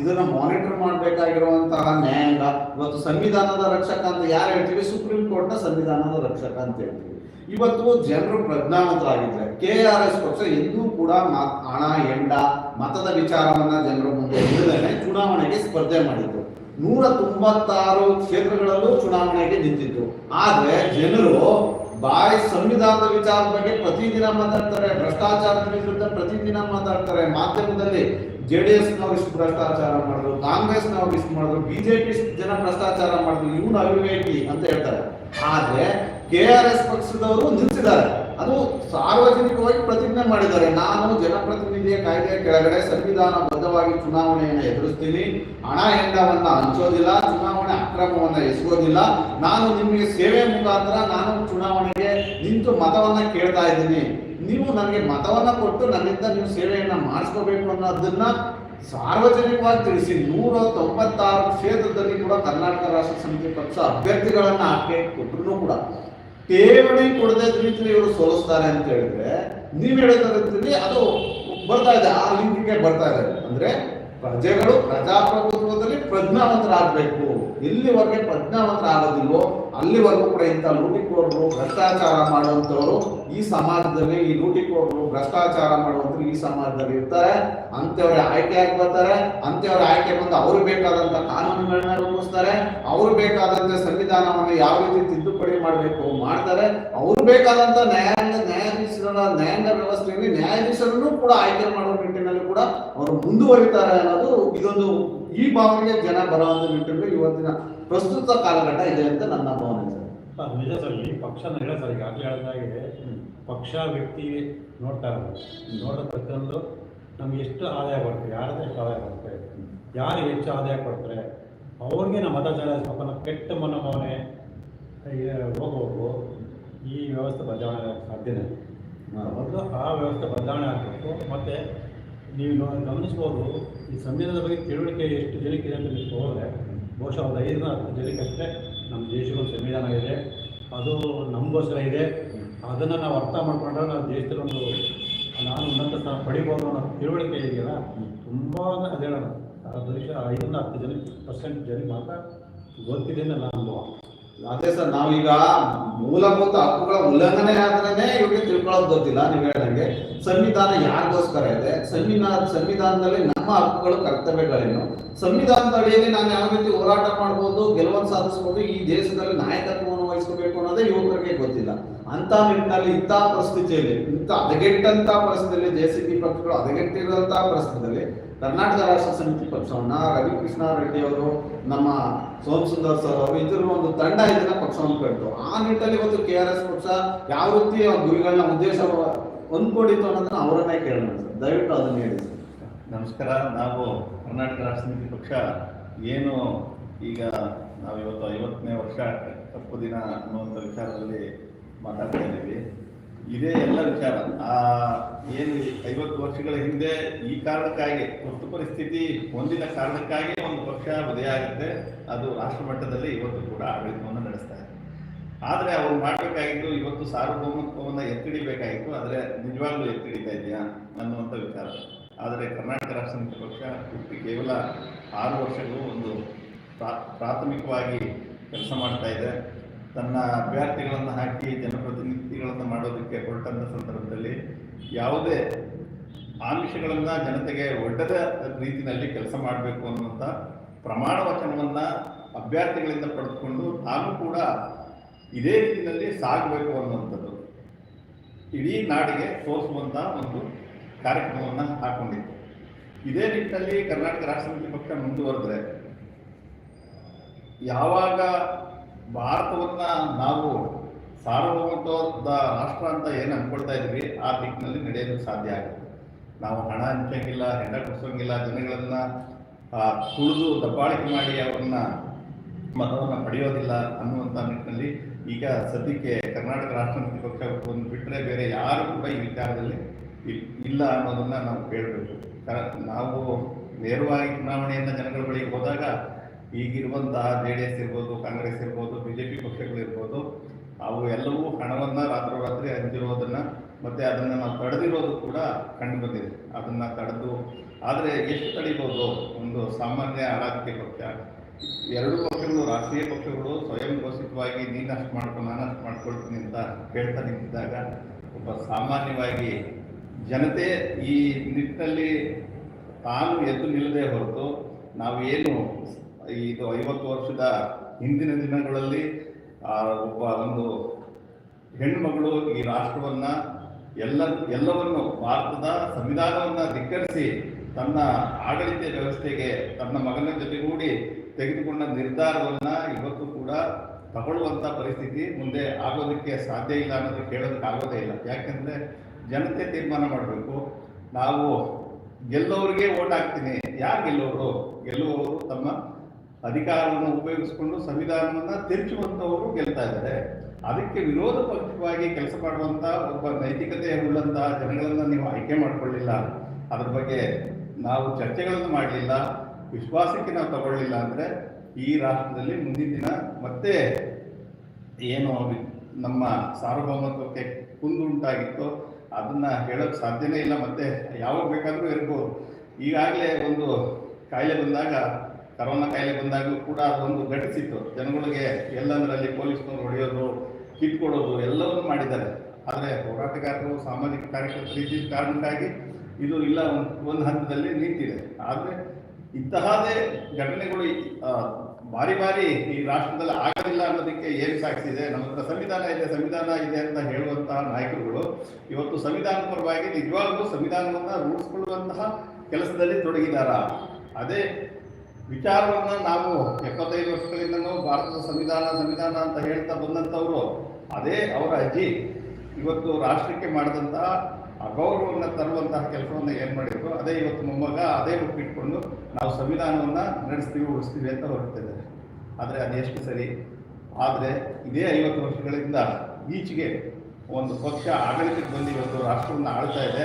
ಇದನ್ನ ಮಾನಿಟರ್ ಮಾಡಬೇಕಾಗಿರುವಂತಹ ನ್ಯಾಯಾಂಗ, ಇವತ್ತು ಸಂವಿಧಾನದ ರಕ್ಷಕ ಅಂತ ಯಾರು ಹೇಳ್ತೀವಿ? ಸುಪ್ರೀಂ ಕೋರ್ಟ್ನ ಸಂವಿಧಾನದ ರಕ್ಷಕ ಅಂತ ಹೇಳ್ತೀವಿ. ಇವತ್ತು ಜನರು ಪ್ರಜ್ಞಾವಂತರಾಗಿದ್ದಾರೆ ಕೆ ಆರ್ ಎಸ್ ಪಕ್ಷ ಎಂದೂ ಕೂಡ ಹಣ, ಎಂಡ, ಮತದ ವಿಚಾರವನ್ನ ಜನರ ಮುಂದೆ ಚುನಾವಣೆಗೆ ಸ್ಪರ್ಧೆ ಮಾಡಿದ್ರು. ನೂರ ತೊಂಬತ್ತಾರು ಕ್ಷೇತ್ರಗಳಲ್ಲೂ ಚುನಾವಣೆಗೆ ನಿಂತಿತ್ತು ಆದ್ರೆ ಜನರು ಬಾಯಿ ಸಂವಿಧಾನದ ವಿಚಾರದ ಬಗ್ಗೆ ಪ್ರತಿದಿನ ಮಾತಾಡ್ತಾರೆ ಭ್ರಷ್ಟಾಚಾರದ ವಿರುದ್ಧ ಪ್ರತಿದಿನ ಮಾತಾಡ್ತಾರೆ. ಮಾಧ್ಯಮದಲ್ಲಿ ಜೆ ಡಿ ಎಸ್ ಇಷ್ಟು ಭ್ರಷ್ಟಾಚಾರ ಮಾಡಿದ್ರು ಕಾಂಗ್ರೆಸ್ ನವರು ಇಷ್ಟು ಮಾಡಿದ್ರು ಬಿಜೆಪಿ ಜನ ಭ್ರಷ್ಟಾಚಾರ ಮಾಡಿದ್ರು, ಇವನು ಅವಿವೇಕಿ ಅಂತ ಹೇಳ್ತಾರೆ. ಆದ್ರೆ ಕೆ ಆರ್ ಎಸ್ ಪಕ್ಷದವರು ನಿಲ್ಸಿದ್ದಾರೆ. ಅದು ಸಾರ್ವಜನಿಕವಾಗಿ ಪ್ರತಿಜ್ಞೆ ಮಾಡಿದ್ದಾರೆ. ನಾನು ಜನಪ್ರತಿನಿಧಿಯ ಕಾಯ್ದೆಯ ಕೆಳಗಡೆ ಸಂವಿಧಾನಬದ್ಧವಾಗಿ ಚುನಾವಣೆಯನ್ನು ಎದುರಿಸ್ತೀನಿ. ಹಣ ಹೆಂಡವನ್ನ ಹಂಚೋದಿಲ್ಲ, ಚುನಾವಣೆ ಅಕ್ರಮವನ್ನ ಎಸಗೋದಿಲ್ಲ. ನಾನು ನಿಮಗೆ ಸೇವೆ ಮುಖಾಂತರ ನಾನು ಚುನಾವಣೆಗೆ ನಿಂತು ಮತವನ್ನ ಕೇಳ್ತಾ ಇದ್ದೀನಿ. ನೀವು ನನಗೆ ಮತವನ್ನ ಕೊಟ್ಟು ನನ್ನಿಂದ ನೀವು ಸೇವೆಯನ್ನ ಮಾಡಿಸ್ಕೋಬೇಕು ಅನ್ನೋದನ್ನ ಸಾರ್ವಜನಿಕವಾಗಿ ತಿಳಿಸಿ. ನೂರ ತೊಂಬತ್ತಾರು ಕ್ಷೇತ್ರದಲ್ಲಿ ಕೂಡ ಕರ್ನಾಟಕ ರಾಷ್ಟ್ರ ಸಮಿತಿ ಪಕ್ಷ ಅಭ್ಯರ್ಥಿಗಳನ್ನ ಆಯ್ಕೆ ಕೊಟ್ಟರು ಕೂಡ ಠೇವಣಿ ಕೊಡದೆ ರೀತಿಯಲ್ಲಿ ಇವರು ಸೋಲಿಸ್ತಾರೆ ಅಂತ ಹೇಳಿದ್ರೆ ನೀವ್ ಹೇಳಿದ್ರೆ ಅದು ಬರ್ತಾ ಇದೆ, ಆ ಲಿಂಕಿಗೆ ಬರ್ತಾ ಇದೆ. ಅಂದ್ರೆ ಪ್ರಜೆಗಳು ಪ್ರಜಾಪ್ರಭುತ್ವದಲ್ಲಿ ಪ್ರಜ್ಞಾವಂತರಾಗಬೇಕು ಎಲ್ಲಿವರೆಗೆ ಪ್ರಜ್ಞಾವಂತರಾಗೋದಿಲ್ವೋ ಅಲ್ಲಿವರೆಗೂ ಕೂಡ ಇಂಥ ಲೂಟಿಕೋರರು ಭ್ರಷ್ಟಾಚಾರ ಮಾಡುವಂಥವರು ಈ ಸಮಾಜದಲ್ಲಿ, ಈ ಲೂಟಿಕೋರರು ಭ್ರಷ್ಟಾಚಾರ ಮಾಡುವಂಥವ್ರು ಈ ಸಮಾಜದಲ್ಲಿ ಇರ್ತಾರೆ. ಅಂತೆಯವರೇ ಆಯ್ಕೆ ಆಗಿ ಬರ್ತಾರೆ. ಅಂಥವ್ರ ಆಯ್ಕೆ ಬಂದು ಅವ್ರು ಬೇಕಾದಂಥ ಕಾನೂನುಗಳನ್ನ ರೂಪಿಸ್ತಾರೆ. ಅವ್ರು ಬೇಕಾದಂತ ಸಂವಿಧಾನವನ್ನು ಯಾವ ರೀತಿ ತಿದ್ದುಪಡಿ ಮಾಡಬೇಕು ಮಾಡ್ತಾರೆ. ಅವ್ರು ಬೇಕಾದಂತ ನ್ಯಾಯಾಂಗ ನ್ಯಾಯಾಧೀಶರ ನ್ಯಾಯಾಂಗ ವ್ಯವಸ್ಥೆಯಲ್ಲಿ ನ್ಯಾಯಾಧೀಶರನ್ನು ಕೂಡ ಆಯ್ಕೆ ಮಾಡುವ ನಿಟ್ಟಿನಲ್ಲಿ ಕೂಡ ಅವರು ಮುಂದುವರಿತಾರೆ ಅನ್ನೋದು ಇದೊಂದು ಈ ಭಾವನೆಗೆ ಜನ ಬರುವಂತ ನಿಟ್ಟಿನಲ್ಲಿ ಇವತ್ತಿನ ಪ್ರಸ್ತುತ ಕಾಲಘಟ್ಟ ಇದೆ ಅಂತ ನನ್ನ ಭಾವನೆ ಸರ್. ನಿಜ ಸರ್ ಈ ಪಕ್ಷ ಹೇಳ ಸರ್ ಈಗಾಗಲೇ ಹೇಳಿದಾಗೆ ಪಕ್ಷ ವ್ಯಕ್ತಿ ನೋಡ್ತಾ ಇರೋದು. ನೋಡೋ ಪ್ರತಿಯೊಂದು ನಮ್ಗೆ ಎಷ್ಟು ಆದಾಯ ಬರುತ್ತೆ ಯಾರದೇ ಎಷ್ಟು ಆದಾಯ ಬರುತ್ತೆ ಯಾರು ಹೆಚ್ಚು ಆದಾಯ ಕೊಡ್ತಾರೆ? ಅವ್ರಿಗೆ ನಮ್ಮ ಮತ ಅನ್ನೋ ಕೆಟ್ಟ ಮನೋಭಾವನೆ ಹೋಗೋದು ಈ ವ್ಯವಸ್ಥೆ ಬದಲಾವಣೆ ಆಗಕ್ಕೆ ಸಾಧ್ಯನೇ. ಮೊದಲು ಆ ವ್ಯವಸ್ಥೆ ಬದಲಾವಣೆ ಆಗಬೇಕು. ಮತ್ತು ನೀವು ಗಮನಿಸ್ಬೋದು ಈ ಸಂವಿಧಾನದ ಬಗ್ಗೆ ತಿಳುವಳಿಕೆ ಎಷ್ಟು ಜನಕ್ಕೆ ಇದೆ ಅಂತ ನೀವು ಹೋದರೆ ಬಹುಶಃ ಒಂದು ಐದರಿಂದ ಹತ್ತು ಜನಕ್ಕೆ ಅಷ್ಟೇ ನಮ್ಮ ದೇಶದಲ್ಲಿ ಸಂವಿಧಾನ ಇದೆ. ಅದು ನಮಗೋಸ್ಕರ ಇದೆ. ಅದನ್ನು ನಾವು ಅರ್ಥ ಮಾಡಿಕೊಂಡ್ರೆ ನಾವು ದೇಶದಲ್ಲಿ ಒಂದು ನಾನು ಉನ್ನತ ಸ್ಥಾನ ಪಡಿಬೋದು ಅನ್ನೋ ತಿಳುವಳಿಕೆ ಇದೆಯಲ್ಲ ತುಂಬ ಅದೇ ಹೇಳೋಣ ಬಹುಶಃ ಐದರಿಂದ ಹತ್ತು ಜನ ಪರ್ಸೆಂಟ್ ಜನಕ್ಕೆ ಮಾತ್ರ ಗೊತ್ತಿದೆ ನನ್ನ ಅನುಭವ ಅದೇ ಸರ್, ನಾವೀಗ ಮೂಲಭೂತ ಹಕ್ಕುಗಳ ಉಲ್ಲಂಘನೆ ಆದ್ರೇನೆ ಇವ್ರಿಗೆ ತಿಳ್ಕೊಳ್ಳೋದು ಗೊತ್ತಿಲ್ಲ, ನೀವು ಹೇಳಿದಂಗೆ. ಸಂವಿಧಾನ ಯಾರಿಗೋಸ್ಕರ ಇದೆ? ಸಂವಿಧಾನ ಸಂವಿಧಾನದಲ್ಲಿ ನಮ್ಮ ಹಕ್ಕುಗಳು ಕರ್ತವ್ಯಗಳೇನು? ಸಂವಿಧಾನದ ಅಡಿಯಲ್ಲಿ ನಾನು ಯಾವ ರೀತಿ ಹೋರಾಟ ಮಾಡ್ಬೋದು, ಗೆಲುವನ್ನು ಸಾಧಿಸ್ಬೋದು, ಈ ದೇಶದಲ್ಲಿ ನಾಯಕತ್ವವನ್ನು ವಹಿಸ್ಕೋಬೇಕು ಅನ್ನೋದೇ ಯುವಕರಿಗೆ ಗೊತ್ತಿಲ್ಲ. ಅಂತ ನಿಟ್ಟಿನಲ್ಲಿ ಇಂಥ ಪರಿಸ್ಥಿತಿಯಲ್ಲಿ, ಇಂಥ ಹದಗೆಟ್ಟಂತ ಪರಿಸ್ಥಿತಿಯಲ್ಲಿ ಜೆ ಸಿ ಬಿ ಪಕ್ಷಗಳು ಹದಗೆಟ್ಟಿರುವಂತಹ ಪರಿಸ್ಥಿತಿಯಲ್ಲಿ ಕರ್ನಾಟಕ ರಾಷ್ಟ್ರ ಸಮಿತಿ ಪಕ್ಷವನ್ನ ರವಿಕೃಷ್ಣ ರೆಡ್ಡಿ ಅವರು, ನಮ್ಮ ಸೋಮ್ ಸುಂದರ್ ಸರ್ ಅವರು ಇದ್ರ ಒಂದು ತಂಡ ಇದನ್ನ ಪಕ್ಷವನ್ನು ಕಟ್ಟಿತು ಆ ನಿಟ್ಟಿನಲ್ಲಿ ಇವತ್ತು ಕೆ ಆರ್ ಎಸ್ ಪಕ್ಷ ಯಾವ ರೀತಿ ಗುರಿಗಳನ್ನ, ಉದ್ದೇಶ ಹೊಂದ್ಕೊಂಡಿತ್ತು ಅನ್ನೋದನ್ನ ಅವರನ್ನೇ ಕೇಳೋಣ. ಸರ್ ದಯವಿಟ್ಟು ಅದನ್ನ ಹೇಳಿ. ನಮಸ್ಕಾರ. ನಾವು ಕರ್ನಾಟಕ ರಾಷ್ಟ್ರ ಸಮಿತಿ ಪಕ್ಷ ಏನು ಈಗ ನಾವು ಇವತ್ತು ಐವತ್ತನೇ ವರ್ಷ ಕಪ್ಪು ದಿನ ಅನ್ನುವಂಥ ವಿಚಾರದಲ್ಲಿ ಮಾತಾಡ್ತಾ ಇದ್ದೀವಿ. ಇದೇ ಎಲ್ಲ ವಿಚಾರ. ಆ, ಏನು ಐವತ್ತು ವರ್ಷಗಳ ಹಿಂದೆ ಈ ಕಾರಣಕ್ಕಾಗಿ, ತುರ್ತು ಪರಿಸ್ಥಿತಿ ಹೊಂದಿದ ಕಾರಣಕ್ಕಾಗಿ ಒಂದು ಪಕ್ಷ ಉದಯ ಆಗುತ್ತೆ. ಅದು ರಾಷ್ಟ್ರ ಮಟ್ಟದಲ್ಲಿ ಇವತ್ತು ಕೂಡ ಆಡಳಿತವನ್ನು ನಡೆಸ್ತಾ ಇದೆ. ಆದರೆ ಅವ್ರು ಮಾಡಬೇಕಾಗಿದ್ದು ಇವತ್ತು ಸಾರ್ವಭೌಮತ್ವವನ್ನು ಎತ್ತಿಡಿಬೇಕಾಗಿತ್ತು. ಆದರೆ ನಿಜವಾಗ್ಲೂ ಎತ್ತಿಡಿತಾ ಇದೆಯಾ ಅನ್ನುವಂಥ ವಿಚಾರ. ಆದರೆ ಕರ್ನಾಟಕ ರಾಷ್ಟ್ರ ಪಕ್ಷ ಕೇವಲ ಆರು ವರ್ಷಗಳು ಒಂದು ಪ್ರಾ- ಪ್ರಾಥಮಿಕವಾಗಿ ಕೆಲಸ ಮಾಡ್ತಾ ಇದೆ. ತನ್ನ ಅಭ್ಯರ್ಥಿಗಳನ್ನು ಹಾಕಿ ಜನಪ್ರತಿನಿಧಿಗಳನ್ನು ಮಾಡೋದಕ್ಕೆ ಹೊರಟಂಥ ಸಂದರ್ಭದಲ್ಲಿ ಯಾವುದೇ ಆಮಿಷಗಳನ್ನು ಜನತೆಗೆ ಒಡ್ಡದ ರೀತಿಯಲ್ಲಿ ಕೆಲಸ ಮಾಡಬೇಕು ಅನ್ನುವಂಥ ಪ್ರಮಾಣ ವಚನವನ್ನು ಅಭ್ಯರ್ಥಿಗಳಿಂದ ಪಡೆದುಕೊಂಡು ತಾನು ಕೂಡ ಇದೇ ರೀತಿಯಲ್ಲಿ ಸಾಗಬೇಕು ಅನ್ನುವಂಥದ್ದು. ಇಡೀ ನಾಡಿಗೆ ತೋರಿಸುವಂಥ ಒಂದು ಕಾರ್ಯಕ್ರಮವನ್ನು ಹಾಕೊಂಡಿತ್ತು ಇದೇ ನಿಟ್ಟಿನಲ್ಲಿ ಕರ್ನಾಟಕ ರಾಷ್ಟ್ರ ಸಮಿತಿ ಪಕ್ಷ ಮುಂದುವರೆದ್ರೆ ಯಾವಾಗ ಭಾರತವನ್ನು ನಾವು ಸಾರ್ವಭೌಮತ್ವದ ರಾಷ್ಟ್ರ ಅಂತ ಏನು ಅನ್ಕೊಳ್ತಾ ಇದ್ವಿ, ಆ ದಿಕ್ಕಿನಲ್ಲಿ ನಡೆಯಲು ಸಾಧ್ಯ ಆಗುತ್ತೆ ನಾವು ಹಣ ಹಂಚಂಗಿಲ್ಲ, ಹೆಂಡ ಕುಸಂಗಿಲ್ಲ ಜನಗಳನ್ನ ತುಳಿದು ದಬ್ಬಾಳಿಕೆ ಮಾಡಿ ಅವರನ್ನ ಮತವನ್ನು ಪಡೆಯೋದಿಲ್ಲ ಅನ್ನುವಂಥ ನಿಟ್ಟಿನಲ್ಲಿ ಈಗ ಸದ್ಯಕ್ಕೆ ಕರ್ನಾಟಕ ರಾಷ್ಟ್ರ ಸಮಿತಿ ಪಕ್ಷ ಒಂದು ಬಿಟ್ಟರೆ ಬೇರೆ ಯಾರು ಕೂಡ ಈ ವಿಚಾರದಲ್ಲಿ ಇಲ್- ಇಲ್ಲ ಅನ್ನೋದನ್ನ ನಾವು ಕೇಳಬೇಕು. ನಾವು ನೇರವಾಗಿ ಚುನಾವಣೆಯಿಂದ ಜನಗಳ ಬಳಿಗೆ ಹೋದಾಗ ಈಗಿರುವಂತಹ ಜೆ ಡಿ ಎಸ್ ಇರ್ಬೋದು, ಕಾಂಗ್ರೆಸ್ ಇರ್ಬೋದು, ಬಿ ಜೆ ಪಿ ಪಕ್ಷಗಳಿರ್ಬೋದು, ಅವು ಎಲ್ಲವೂ ಹಣವನ್ನು ರಾತ್ರೋರಾತ್ರಿ ಹಂಚಿರೋದನ್ನ ಮತ್ತೆ ಅದನ್ನು ನಾವು ತಡೆದಿರೋದು ಕೂಡ ಕಂಡು ಬಂದಿದೆ. ಅದನ್ನು ತಡೆದು ಆದರೆ ಎಷ್ಟು ತಡಿಬೋದು ಒಂದು ಸಾಮಾನ್ಯ ರಾಜಕೀಯ ಪಕ್ಷ? ಎರಡು ಪಕ್ಷಗಳು, ರಾಷ್ಟ್ರೀಯ ಪಕ್ಷಗಳು ಸ್ವಯಂ ಘೋಷಿತವಾಗಿ ನೀನು ಅಷ್ಟು ಮಾಡ್ಕೊ, ನಾನು ಅಷ್ಟು ಮಾಡ್ಕೊಳ್ತೀನಿ ಅಂತ ಹೇಳ್ತಾ ನಿಂತಿದ್ದಾಗ ಒಬ್ಬ ಸಾಮಾನ್ಯವಾಗಿ ಜನತೆ ಈ ನಿಟ್ಟಿನಲ್ಲಿ ತಾನು ಎದ್ದು ನಿಲ್ಲದೆ ಹೊರತು ನಾವು ಏನು ಇದು ಐವತ್ತು ವರ್ಷದ ಹಿಂದಿನ ದಿನಗಳಲ್ಲಿ ಒಬ್ಬ ಒಂದು ಹೆಣ್ಣುಮಗಳು ಈ ರಾಷ್ಟ್ರವನ್ನ ಎಲ್ಲ, ಎಲ್ಲವನ್ನು ಭಾರತದ ಸಂವಿಧಾನವನ್ನ ಧಿಕ್ಕರಿಸಿ ತನ್ನ ಆಡಳಿತ ವ್ಯವಸ್ಥೆಗೆ ತನ್ನ ಮಗನ ಜೊತೆಗೂಡಿ ತೆಗೆದುಕೊಂಡ ನಿರ್ಧಾರವನ್ನ ಇವತ್ತು ಕೂಡ ತಗೊಳ್ಳುವಂಥ ಪರಿಸ್ಥಿತಿ ಮುಂದೆ ಆಗೋದಕ್ಕೆ ಸಾಧ್ಯ ಇಲ್ಲ ಅನ್ನೋದು ಕೇಳೋದಕ್ಕೆ ಆಗೋದೇ ಇಲ್ಲ. ಯಾಕಂದ್ರೆ ಜನತೆ ತೀರ್ಮಾನ ಮಾಡಬೇಕು. ನಾವು ಗೆಲ್ಲೋರಿಗೆ ಓಟ್ ಹಾಕ್ತೀನಿ. ಯಾರು ಗೆಲ್ಲೋರು? ಗೆಲ್ಲುವವರು ತಮ್ಮ ಅಧಿಕಾರವನ್ನು ಉಪಯೋಗಿಸಿಕೊಂಡು ಸಂವಿಧಾನವನ್ನು ತಿರುಚುವಂತವರು ಗೆಲ್ತಾ ಇದ್ದಾರೆ. ಅದಕ್ಕೆ ವಿರೋಧ ಪಕ್ಷವಾಗಿ ಕೆಲಸ ಮಾಡುವಂಥ ಒಬ್ಬ ನೈತಿಕತೆ ಉಳ್ಳಂತಹ ಜನಗಳನ್ನ ನೀವು ಆಯ್ಕೆ ಮಾಡಿಕೊಳ್ಳಿಲ್ಲ. ಅದ್ರ ಬಗ್ಗೆ ನಾವು ಚರ್ಚೆಗಳನ್ನು ಮಾಡಲಿಲ್ಲ. ವಿಶ್ವಾಸಕ್ಕೆ ನಾವು ತಗೊಳ್ಳಿಲ್ಲ ಅಂದ್ರೆ ಈ ರಾಷ್ಟ್ರದಲ್ಲಿ ಮುಂದಿನ ದಿನ ಮತ್ತೆ ಏನು ನಮ್ಮ ಸಾರ್ವಭೌಮತ್ವಕ್ಕೆ ಕುಂದು ಉಂಟಾಗಿತ್ತೋ ಅದನ್ನ ಹೇಳೋಕೆ ಸಾಧ್ಯನೇ ಇಲ್ಲ. ಮತ್ತೆ ಯಾವಾಗ ಬೇಕಾದರೂ ಇರ್ಬೋದು. ಈಗಾಗಲೇ ಒಂದು ಕಾಯಿಲೆ ಬಂದಾಗ ಕರೋನಾ ಕಾಯಿಲೆ ಬಂದಾಗಲೂ ಕೂಡ ಅದೊಂದು ಘಟಿಸಿತ್ತು. ಜನಗಳಿಗೆ ಎಲ್ಲಂದ್ರಲ್ಲಿ ಪೊಲೀಸ್ನವ್ರು ಹೊಡೆಯೋದು ಕಿತ್ಕೊಡೋದು ಎಲ್ಲವನ್ನೂ ಮಾಡಿದ್ದಾರೆ. ಆದರೆ ಹೋರಾಟಗಾರರು, ಸಾಮಾಜಿಕ ಕಾರ್ಯಕರ್ತರು ಇದ್ದಿದ್ದ ಕಾರಣಕ್ಕಾಗಿ ಇದು ಇಲ್ಲ, ಒಂದು ಹಂತದಲ್ಲಿ ನಿಂತಿದೆ. ಆದರೆ ಇಂತಹದೇ ಘಟನೆಗಳು ಬಾರಿ ಬಾರಿ ಈ ರಾಷ್ಟ್ರದಲ್ಲಿ ಆಗೋದಿಲ್ಲ ಅನ್ನೋದಕ್ಕೆ ಏನು ಸಾಕ್ಷಿದೆ ನಮ್ಮ ಹತ್ರ ಸಂವಿಧಾನ ಇದೆ ಸಂವಿಧಾನ ಇದೆ ಅಂತ ಹೇಳುವಂತಹ ನಾಯಕರುಗಳು ಇವತ್ತು ಸಂವಿಧಾನ ಪರವಾಗಿ ನಿಜವಾಗ್ಲೂ ಸಂವಿಧಾನವನ್ನು ರೂಢಿಸ್ಕೊಳ್ಳುವಂತಹ ಕೆಲಸದಲ್ಲಿ ತೊಡಗಿದಾರ ಅದೇ ವಿಚಾರವನ್ನ ನಾವು ಎಪ್ಪತ್ತೈದು ವರ್ಷಗಳಿಂದನೂ ಭಾರತದ ಸಂವಿಧಾನ ಸಂವಿಧಾನ ಅಂತ ಹೇಳ್ತಾ ಬಂದಂಥವರು ಅದೇ ಅವರ ಅಜ್ಜಿ. ಇವತ್ತು ರಾಷ್ಟ್ರಕ್ಕೆ ಮಾಡಿದಂಥ ಅಗೌರವವನ್ನು ತರುವಂತಹ ಕೆಲಸವನ್ನು ಏನು ಮಾಡಿದ್ರು? ಅದೇ ಇವತ್ತು ಮೊಮ್ಮಗ ಅದೇ ಇಟ್ಕೊಂಡು ನಾವು ಸಂವಿಧಾನವನ್ನು ನಡೆಸ್ತೀವಿ, ಉಳಿಸ್ತೀವಿ ಅಂತ ಹೊರಡ್ತಿದ್ದಾರೆ ಆದರೆ ಅದೆಷ್ಟು ಸರಿ? ಆದರೆ ಇದೇ ಐವತ್ತು ವರ್ಷಗಳಿಂದ ಈಚೆಗೆ ಒಂದು ಪಕ್ಷ ಆಡಳಿತಕ್ಕೆ ಬಂದು ಇವತ್ತು ರಾಷ್ಟ್ರವನ್ನು ಆಳ್ತಾ ಇದೆ.